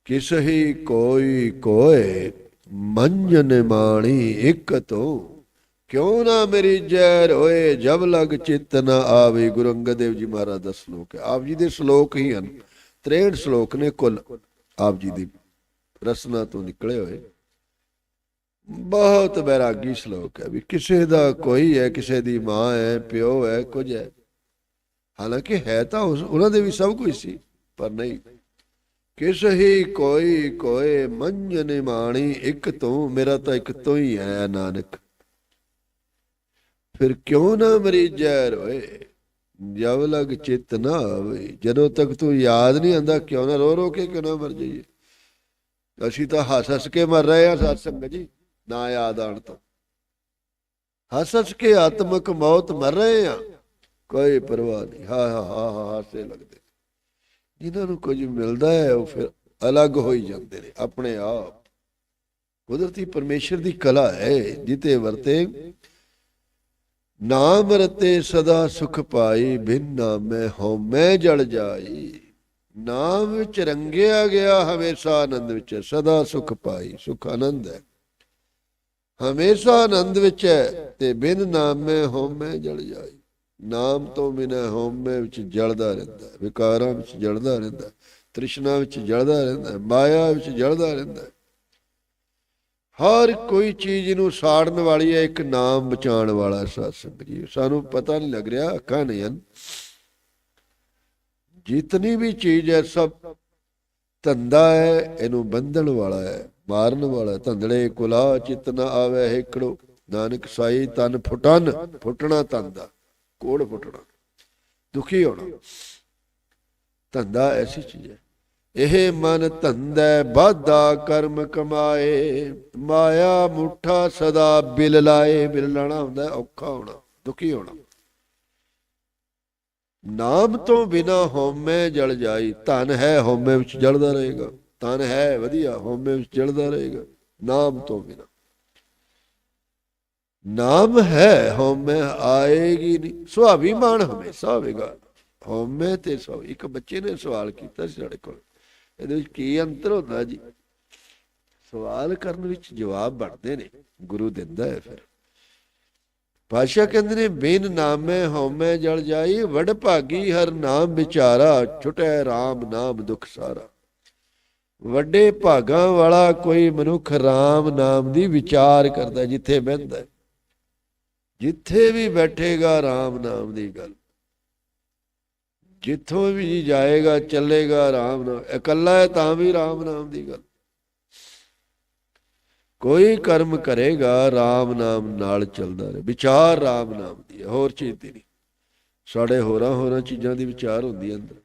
ਕਿਸ ਹੀ ਕੋਈ ਕੋਏ, ਮੰਜਨ ਮਾਣੀ ਇੱਕ ਤੋਂ। ਕਿਉਂ ਨਾ ਮੇਰੀ ਜੈਰ ਹੋਏ, ਜਬ ਲਗ ਚਿਤ ਨ ਆਵੇ। ਗੁਰੂ ਅੰਗਦ ਦੇਵ ਜੀ ਮਹਾਰਾਜ ਦਾ ਸ਼ਲੋਕ ਹੈ। ਆਪ ਜੀ ਦੇ ਸ਼ਲੋਕ ਹੀ ਹਨ। 63 ਸ਼ਲੋਕ ਨੇ ਕੁੱਲ ਆਪ ਜੀ ਦੀ ਰਸਨਾ ਤੋਂ ਨਿਕਲੇ ਹੋਏ। ਬਹੁਤ ਬੈਰਾਗੀ ਸ਼ਲੋਕ ਹੈ ਵੀ ਕਿਸੇ ਦਾ ਕੋਈ ਹੈ, ਕਿਸੇ ਦੀ ਮਾਂ ਹੈ, ਪਿਓ ਹੈ, ਕੁਝ ਹੈ। ਹਾਲਾਂਕਿ ਹੈ ਤਾਂ ਉਸ- ਉਹਨਾਂ ਦੇ ਵੀ ਸਭ ਕੁਝ ਸੀ, ਪਰ ਨਹੀਂ। ਕਿਸ ਹੀ ਕੋਈ ਕੋਏ ਮੰਜਨ ਮਾਣੀ ਇੱਕ ਤੋਂ, ਮੇਰਾ ਤਾਂ ਇੱਕ ਤੋਂ ਹੀ ਹੈ ਨਾਨਕ। ਫਿਰ ਕਿਉਂ ਨਾ ਮਰੀ ਜ਼ਹਿਰ ਹੋਏ ਜਬ ਲਗ ਚਿਤ ਨਾ ਆਵੇ, ਜਦੋਂ ਤੱਕ ਤੂੰ ਯਾਦ ਨਹੀਂ ਆਂਦਾ ਕਿਉਂ ਨਾ ਰੋ ਰੋ ਕੇ, ਕਿਉਂ ਨਾ ਮਰ ਜਾਈਏ। ਅਸੀਂ ਤਾਂ ਹੱਸ ਹੱਸ ਕੇ ਮਰ ਰਹੇ ਹਾਂ ਸਾਧ ਸੰਗਤ ਜੀ, ਨਾ ਯਾਦ ਆਣ ਤੋਂ। ਹੱਸ ਹੱਸ ਕੇ ਆਤਮਕ ਮੌਤ ਮਰ ਰਹੇ ਆ ਕੋਈ ਪਰਵਾਹ ਨਹੀਂ। ਹਾਂ ਹਾਂ ਹਾਂ, ਹਾਸੇ ਲੱਗਦੇ। ਜਿਨ੍ਹਾਂ ਨੂੰ ਕੁਝ ਮਿਲਦਾ ਹੈ, ਉਹ ਫਿਰ ਅਲੱਗ ਹੋਈ ਜਾਂਦੇ ਨੇ, ਆਪਣੇ ਆਪ। ਕੁਦਰਤੀ ਪਰਮੇਸ਼ਰ ਦੀ ਕਲਾ ਹੈ, ਜਿਤੇ ਵਰਤੇ ਨਾਮ ਰਤੇ ਸਦਾ ਸੁਖ ਪਾਈ, ਬਿਨ ਨਾਮੈ ਹਉਮੈ ਜਲ ਜਾਈ। ਨਾਮ ਵਿੱਚ ਰੰਗਿਆ ਗਿਆ ਹਮੇਸ਼ਾ ਆਨੰਦ ਵਿੱਚ ਸਦਾ ਸੁਖ ਪਾਈ, ਸੁਖ ਆਨੰਦ ਹੈ। ਹਮੇਸ਼ਾ ਆਨੰਦ ਵਿੱਚ ਹੈ ਤੇ ਬਿਨ ਨਾਮੇ ਹਉਮੈ ਜਲ ਜਾਈ। ਨਾਮ ਤੋਂ ਬਿਨਾ ਹਉਮੈ ਵਿੱਚ ਜਲਦਾ ਰਹਿੰਦਾ ਵਿਕਾਰਾਂ ਵਿੱਚ ਜਲਦਾ ਰਹਿੰਦਾ ਤ੍ਰਿਸ਼ਨਾ ਵਿੱਚ ਜਲਦਾ ਰਹਿੰਦਾ ਮਾਇਆ ਵਿੱਚ ਜਲਦਾ ਰਹਿੰਦਾ ਹਰ ਕੋਈ ਚੀਜ਼ ਨੂੰ ਸਾੜਨ ਵਾਲੀ ਹੈ, ਇੱਕ ਨਾਮ ਬਚਾਉਣ ਵਾਲਾ ਸਤਸੰਗ ਜੀ। ਸਾਨੂੰ ਪਤਾ ਨਹੀਂ ਲੱਗ ਰਿਹਾ, ਅੱਖਾਂ ਨਹੀਂ ਹਨ। ਜਿਤਨੀ ਵੀ ਚੀਜ਼ ਹੈ, ਸਭ ਧੰਦਾ ਹੈ, ਇਹਨੂੰ ਬੰਧਣ ਵਾਲਾ ਹੈ, ਮਾਰਨ ਵਾਲਾ ਧੰਦੜੇ ਕੁਲਾ ਚਿਤ ਨ ਆਵੇ, ਹੇਕੜੋ। ਨਾਨਕ ਸਾਈ, ਤਨ ਫੁਟਨ ਫੁੱਟਣਾ ਧੰਦਾ। ਕੋੜ ਫੁੱਟਣਾ। ਦੁਖੀ ਹੋਣਾ। ਧੰਦਾ ਐਸੀ ਚੀਜ਼ ਹੈ। ਇਹ ਮਨ ਧੰਦੈ ਬਾਧਾ ਕਰਮ ਕਮਾਏ। ਮਾਇਆ ਮੁੱਠਾ ਸਦਾ ਬਿਲ ਲਾਏ। ਬਿਲ ਲਾਣਾ ਹੁੰਦਾ ਔਖਾ ਹੋਣਾ, ਦੁਖੀ ਹੋਣਾ। ਨਾਮ ਤੋਂ ਬਿਨਾ ਹਉਮੈ ਜਲ ਜਾਈ। ਧਨ ਹੈ, ਹਉਮੈ ਵਿੱਚ ਜਲਦਾ ਰਹੇਗਾ। ਧਨ ਹੈ, ਵਧੀਆ, ਹਉਮੈ ਵਿੱਚ ਜਲਦਾ ਰਹੇਗਾ। ਨਾਮ ਤੋਂ ਬਿਨਾ। ਨਾਮ ਹੈ, ਹਉਮੈ ਆਏਗੀ ਨਹੀਂ। ਸੁਭਾਵੀਮਾਨ ਹਮੇਸ਼ਾ ਹੋਵੇਗਾ। ਹਉਮੈ ਤੇ ਸੋ ਇੱਕ ਬੱਚੇ ਨੇ ਸਵਾਲ ਕੀਤਾ ਸੀ ਸਾਡੇ ਕੋਲ। ਇਹਦੇ ਵਿੱਚ ਕੀ ਅੰਤਰ ਹੁੰਦਾ ਜੀ? ਸਵਾਲ ਕਰਨ ਵਿੱਚ ਜਵਾਬ ਬਣਦੇ ਨੇ, ਗੁਰੂ ਦਿੰਦਾ ਹੈ ਫਿਰ। ਪਾਸ਼ਾ ਕਹਿੰਦੇ ਨੇ, ਬਿਨ ਨਾਮੇ ਹਉਮੈ ਜਲ ਜਾਈ, ਵਡ ਭਾਗੀ ਹਰ ਨਾਮ ਵਿਚਾਰਾ, ਛੁਟੈ RAM ਨਾਮ ਦੁਖ ਸਾਰਾ। ਵੱਡੇ ਭਾਗਾਂ ਵਾਲਾ ਕੋਈ ਮਨੁੱਖ RAM ਨਾਮ ਦੀ ਵਿਚਾਰ ਕਰਦਾ ਜਿੱਥੇ ਬਹਿੰਦਾ ਜਿੱਥੇ ਵੀ ਬੈਠੇਗਾ RAM ਨਾਮ ਦੀ ਗੱਲ। ਜਿੱਥੋਂ ਵੀ ਜਾਏਗਾ, ਚੱਲੇਗਾ RAM ਨਾਮ ਇਕੱਲਾ ਹੈ ਤਾਂ ਵੀ ਰਾਮ ਨਾਮ ਦੀ ਗੱਲ। ਕੋਈ ਕਰਮ ਕਰੇਗਾ, ਰਾਮ ਨਾਮ ਨਾਲ ਚੱਲਦਾ ਰਹੇ। ਵਿਚਾਰ RAM ਨਾਮ ਦੀ ਹੈ, ਹੋਰ ਚੀਜ਼ ਦੀ ਨਹੀਂ। ਸਾਡੇ ਹੋਰਾਂ ਹੋਰਾਂ ਚੀਜ਼ਾਂ ਦੀ ਵਿਚਾਰ ਹੁੰਦੀ ਹੈ ਅੰਦਰ।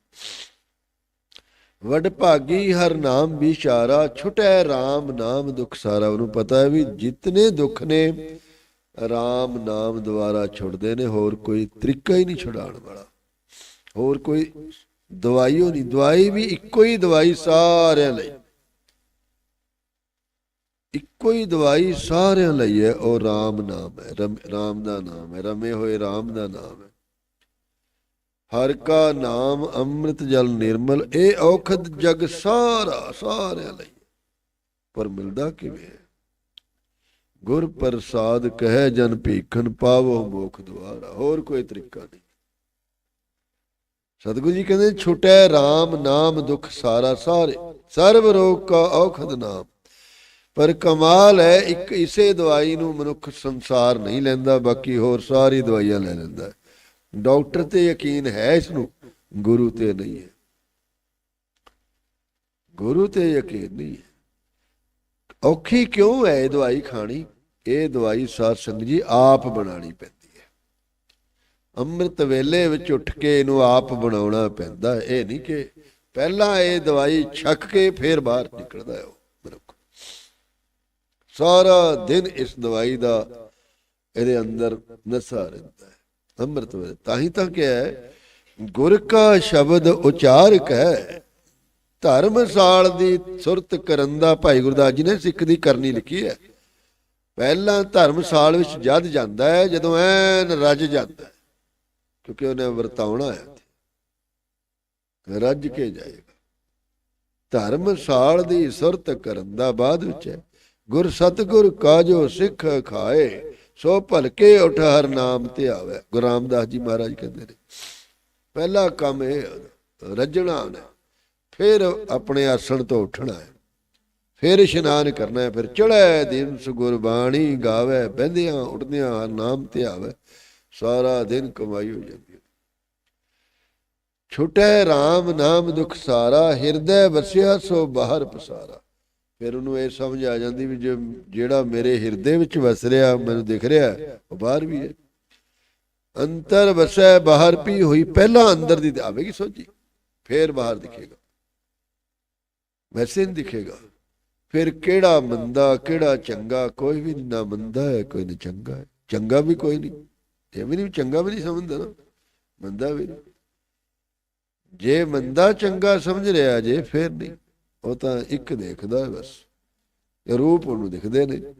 ਵਡ ਭਾਗੀ ਹਰ ਨਾਮ ਵਿਚਾਰਾ, ਛੁਟੈ ਰਾਮ ਨਾਮ ਦੁਖ ਸਾਰਾ। ਉਹਨੂੰ ਪਤਾ ਹੈ ਵੀ ਜਿਤਨੇ ਦੁੱਖ ਨੇ, ਰਾਮ ਨਾਮ ਦੁਆਰਾ ਛੁੱਟਦੇ ਨੇ, ਹੋਰ ਕੋਈ ਤਰੀਕਾ ਹੀ ਨਹੀਂ ਛੁਡਾਉਣ ਵਾਲਾ। ਹੋਰ ਕੋਈ ਦਵਾਈਓ ਨਹੀਂ ਦਵਾਈ ਵੀ ਇੱਕੋ ਹੀ ਦਵਾਈ ਸਾਰਿਆਂ ਲਈ। ਇੱਕੋ ਹੀ ਦਵਾਈ ਸਾਰਿਆਂ ਲਈ ਹੈ। ਉਹ RAM ਨਾਮ ਹੈ। ਰਮ- RAM ਦਾ ਨਾਮ ਹੈ। ਰਮੇ ਹੋਏ RAM ਦਾ ਨਾਮ ਹੈ। ਹਰ ਕਾ ਨਾਮ ਅੰਮ੍ਰਿਤ ਜਲ ਨਿਰਮਲ। ਇਹ ਔਖਦ ਜਗ ਸਾਰਾ ਸਾਰਿਆਂ ਲਈ ਪਰ ਮਿਲਦਾ ਕਿਵੇਂ ਹੈ? ਗੁਰ ਪ੍ਰਸਾਦ ਕਹਿ ਜਨ ਭੀਖਨ ਪਾਵੋ ਮੋਖ ਦੁਆਰਾ। ਹੋਰ ਕੋਈ ਤਰੀਕਾ ਨਹੀਂ। ਸਤਿਗੁਰੂ ਜੀ ਕਹਿੰਦੇ, ਛੁਟੈ RAM ਨਾਮ ਦੁਖ ਸਾਰਾ ਸਾਰੇ, ਸਰਬ ਰੋਗ ਕਾ ਔਖਦ ਨਾਮ। ਪਰ ਕਮਾਲ ਹੈ, ਇੱਕ ਇਸੇ ਦਵਾਈ ਨੂੰ ਮਨੁੱਖ ਸੰਸਾਰ ਨਹੀਂ ਲੈਂਦਾ, ਬਾਕੀ ਹੋਰ ਸਾਰੀ ਦਵਾਈਆਂ ਲੈ ਲੈਂਦਾ ਡਾਕਟਰ ਤੇ ਯਕੀਨ ਹੈ ਇਸ ਨੂੰ ਗੁਰੂ ਤੇ ਨਹੀਂ ਹੈ। ਗੁਰੂ ਤੇ ਯਕੀਨ ਨਹੀਂ ਹੈ। ਔਖੀ ਕਿਉਂ ਹੈ ਇਹ ਦਵਾਈ ਖਾਣੀ? ਇਹ ਦਵਾਈ ਸਾਧ ਸੰਗਤ ਜੀ ਆਪ ਬਣਾਣੀ ਪੈਂਦੀ ਅੰਮ੍ਰਿਤ ਵੇਲੇ ਵਿੱਚ ਉੱਠ ਕੇ ਇਹਨੂੰ ਆਪ ਬਣਾਉਣਾ ਪੈਂਦਾ ਇਹ ਨਹੀਂ ਕਿ ਪਹਿਲਾਂ ਇਹ ਦਵਾਈ ਛੱਕ ਕੇ ਫਿਰ ਬਾਹਰ ਨਿਕਲਦਾ ਹੈ ਉਹ ਮਨੁੱਖ। ਸਾਰਾ ਦਿਨ ਇਸ ਦਵਾਈ ਦਾ ਇਹਦੇ ਅੰਦਰ ਨਸ਼ਾ ਰਹਿੰਦਾ ਹੈ। ਅੰਮ੍ਰਿਤ ਵੇਲੇ ਤਾਂ ਹੀ ਤਾਂ ਕਿਹਾ ਹੈ, ਗੁਰ ਕਾ ਸ਼ਬਦ ਉਚਾਰਕ ਹੈ। ਧਰਮਸਾਲ ਦੀ ਸੁਰਤ ਕਰਨ ਦਾ ਭਾਈ ਗੁਰਦਾਸ ਜੀ ਨੇ ਸਿੱਖ ਦੀ ਕਰਨੀ ਲਿਖੀ ਹੈ। ਪਹਿਲਾਂ ਧਰਮਸਾਲ ਵਿੱਚ ਜਦ ਜਾਂਦਾ ਹੈ, ਜਦੋਂ ਐਨ ਰੱਜ ਜਾਂਦਾ ਕਿਉਂਕਿ ਉਹਨੇ ਵਰਤਾਉਣਾ ਹੈ ਰੱਜ ਕੇ ਜਾਏਗਾ। ਧਰਮ ਸਾਲ ਦੀ ਸੁਰਤ ਕਰਨ ਦਾ ਬਾਅਦ ਵਿੱਚ ਹੈ। ਗੁਰ ਸਤਗੁਰ ਕਾਜੋ ਸਿੱਖ ਖਾਏ ਸੋ ਭਲਕੇ ਉਠ ਹਰ ਨਾਮ ਤੇ ਆਵੇ। ਗੁਰੂ ਰਾਮਦਾਸ ਜੀ ਮਹਾਰਾਜ ਕਹਿੰਦੇ ਨੇ ਪਹਿਲਾ ਕੰਮ ਇਹ ਹੈ, ਰੱਜਣਾ ਨੇ ਫਿਰ ਆਪਣੇ ਆਸਣ ਤੋਂ ਉੱਠਣਾ ਹੈ। ਫਿਰ ਇਸ਼ਨਾਨ ਕਰਨਾ ਹੈ। ਫਿਰ ਚੜ੍ਹੈ ਦਿਨ ਸੁਗੁਰਬਾਣੀ ਗਾਵੇ ਬਹਿੰਦਿਆਂ ਉੱਠਦਿਆਂ ਹਰ ਨਾਮ ਤੇ ਆਵੇ। ਸਾਰਾ ਦਿਨ ਕਮਾਈ ਹੋ ਜਾਂਦੀ ਹੈ। ਛੁਟੈ RAM ਨਾਮ ਦੁਖ ਸਾਰਾ, ਹਿਰਦੈ ਵਸਿਆ ਸੋ ਬਾਹਰ ਪਸਾਰਾ। ਫਿਰ ਉਹਨੂੰ ਇਹ ਸਮਝ ਆ ਜਾਂਦੀ ਵੀ ਜੇ ਜਿਹੜਾ ਮੇਰੇ ਹਿਰਦੇ ਵਿੱਚ ਵਸ ਰਿਹਾ, ਮੈਨੂੰ ਦਿਖ ਰਿਹਾ, ਉਹ ਬਾਹਰ ਵੀ ਹੈ। ਅੰਤਰ ਵਸੈ, ਬਾਹਰ ਵੀ ਹੋਈ, ਪਹਿਲਾਂ ਅੰਦਰ ਦੀ ਆਵੇਗੀ ਸੋਚੀ ਫੇਰ ਬਾਹਰ ਦਿਖੇਗਾ। ਵੈਸੇ ਨਹੀਂ ਦਿਖੇਗਾ। ਫਿਰ ਕਿਹੜਾ ਮੰਦਾ, ਕਿਹੜਾ ਚੰਗਾ, ਕੋਈ ਵੀ ਨਾ ਮੰਦਾ ਹੈ, ਕੋਈ ਨਾ ਚੰਗਾ ਹੈ। ਚੰਗਾ ਵੀ ਕੋਈ ਨਹੀਂ ਇਹ ਨਹੀਂ, ਚੰਗਾ ਵੀ ਨਹੀਂ ਸਮਝਦਾ ਨਾ। ਮੰਦਾ ਵੀ ਨਹੀਂ। ਜੇ ਮੰਦਾ ਚੰਗਾ ਸਮਝ ਰਿਹਾ, ਜੇ ਫਿਰ ਨਹੀਂ। ਉਹ ਤਾਂ ਇੱਕ ਦੇਖਦਾ ਹੈ ਬਸ। ਇਹ ਰੂਪ ਉਹਨੂੰ ਦਿਖਦੇ ਨੇ।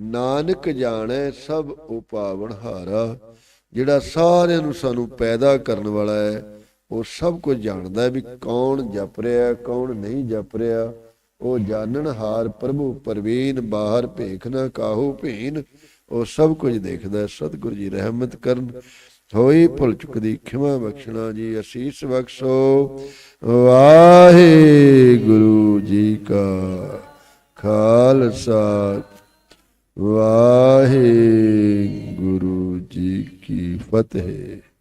ਨਾਨਕ ਜਾਣੈ ਸਭ ਉਪਾਵਨ ਹਾਰਾ। ਜਿਹੜਾ ਸਾਰਿਆਂ ਨੂੰ ਸਾਨੂੰ ਪੈਦਾ ਕਰਨ ਵਾਲਾ ਹੈ, ਉਹ ਸਭ ਕੁਝ ਜਾਣਦਾ ਵੀ ਕੌਣ ਜਪ ਰਿਹਾ ਕੌਣ ਨਹੀਂ ਜਪ ਰਿਹਾ। ਉਹ ਜਾਣਨ ਹਾਰ ਪ੍ਰਭੂ ਪਰਵੀਨ, ਬਾਹਰ ਭੇਖ ਨਾ ਕਾਹੂ ਭੀਨ। ਉਹ ਸਭ ਕੁਝ ਦੇਖਦਾ ਸਤਿਗੁਰੂ ਜੀ ਰਹਿਮਤ ਕਰਨ। ਹੋਈ ਭੁੱਲ ਚੁੱਕਦੀ, ਖਿਮਾ ਬਖਸ਼ਣਾ ਜੀ, ਅਸੀਸ ਬਖਸ਼ੋ। ਵਾਹਿਗੁਰੂ ਜੀ ਕਾ ਖਾਲਸਾ। ਵਾਹਿਗੁਰੂ ਜੀ ਕੀ ਫਤਿਹ।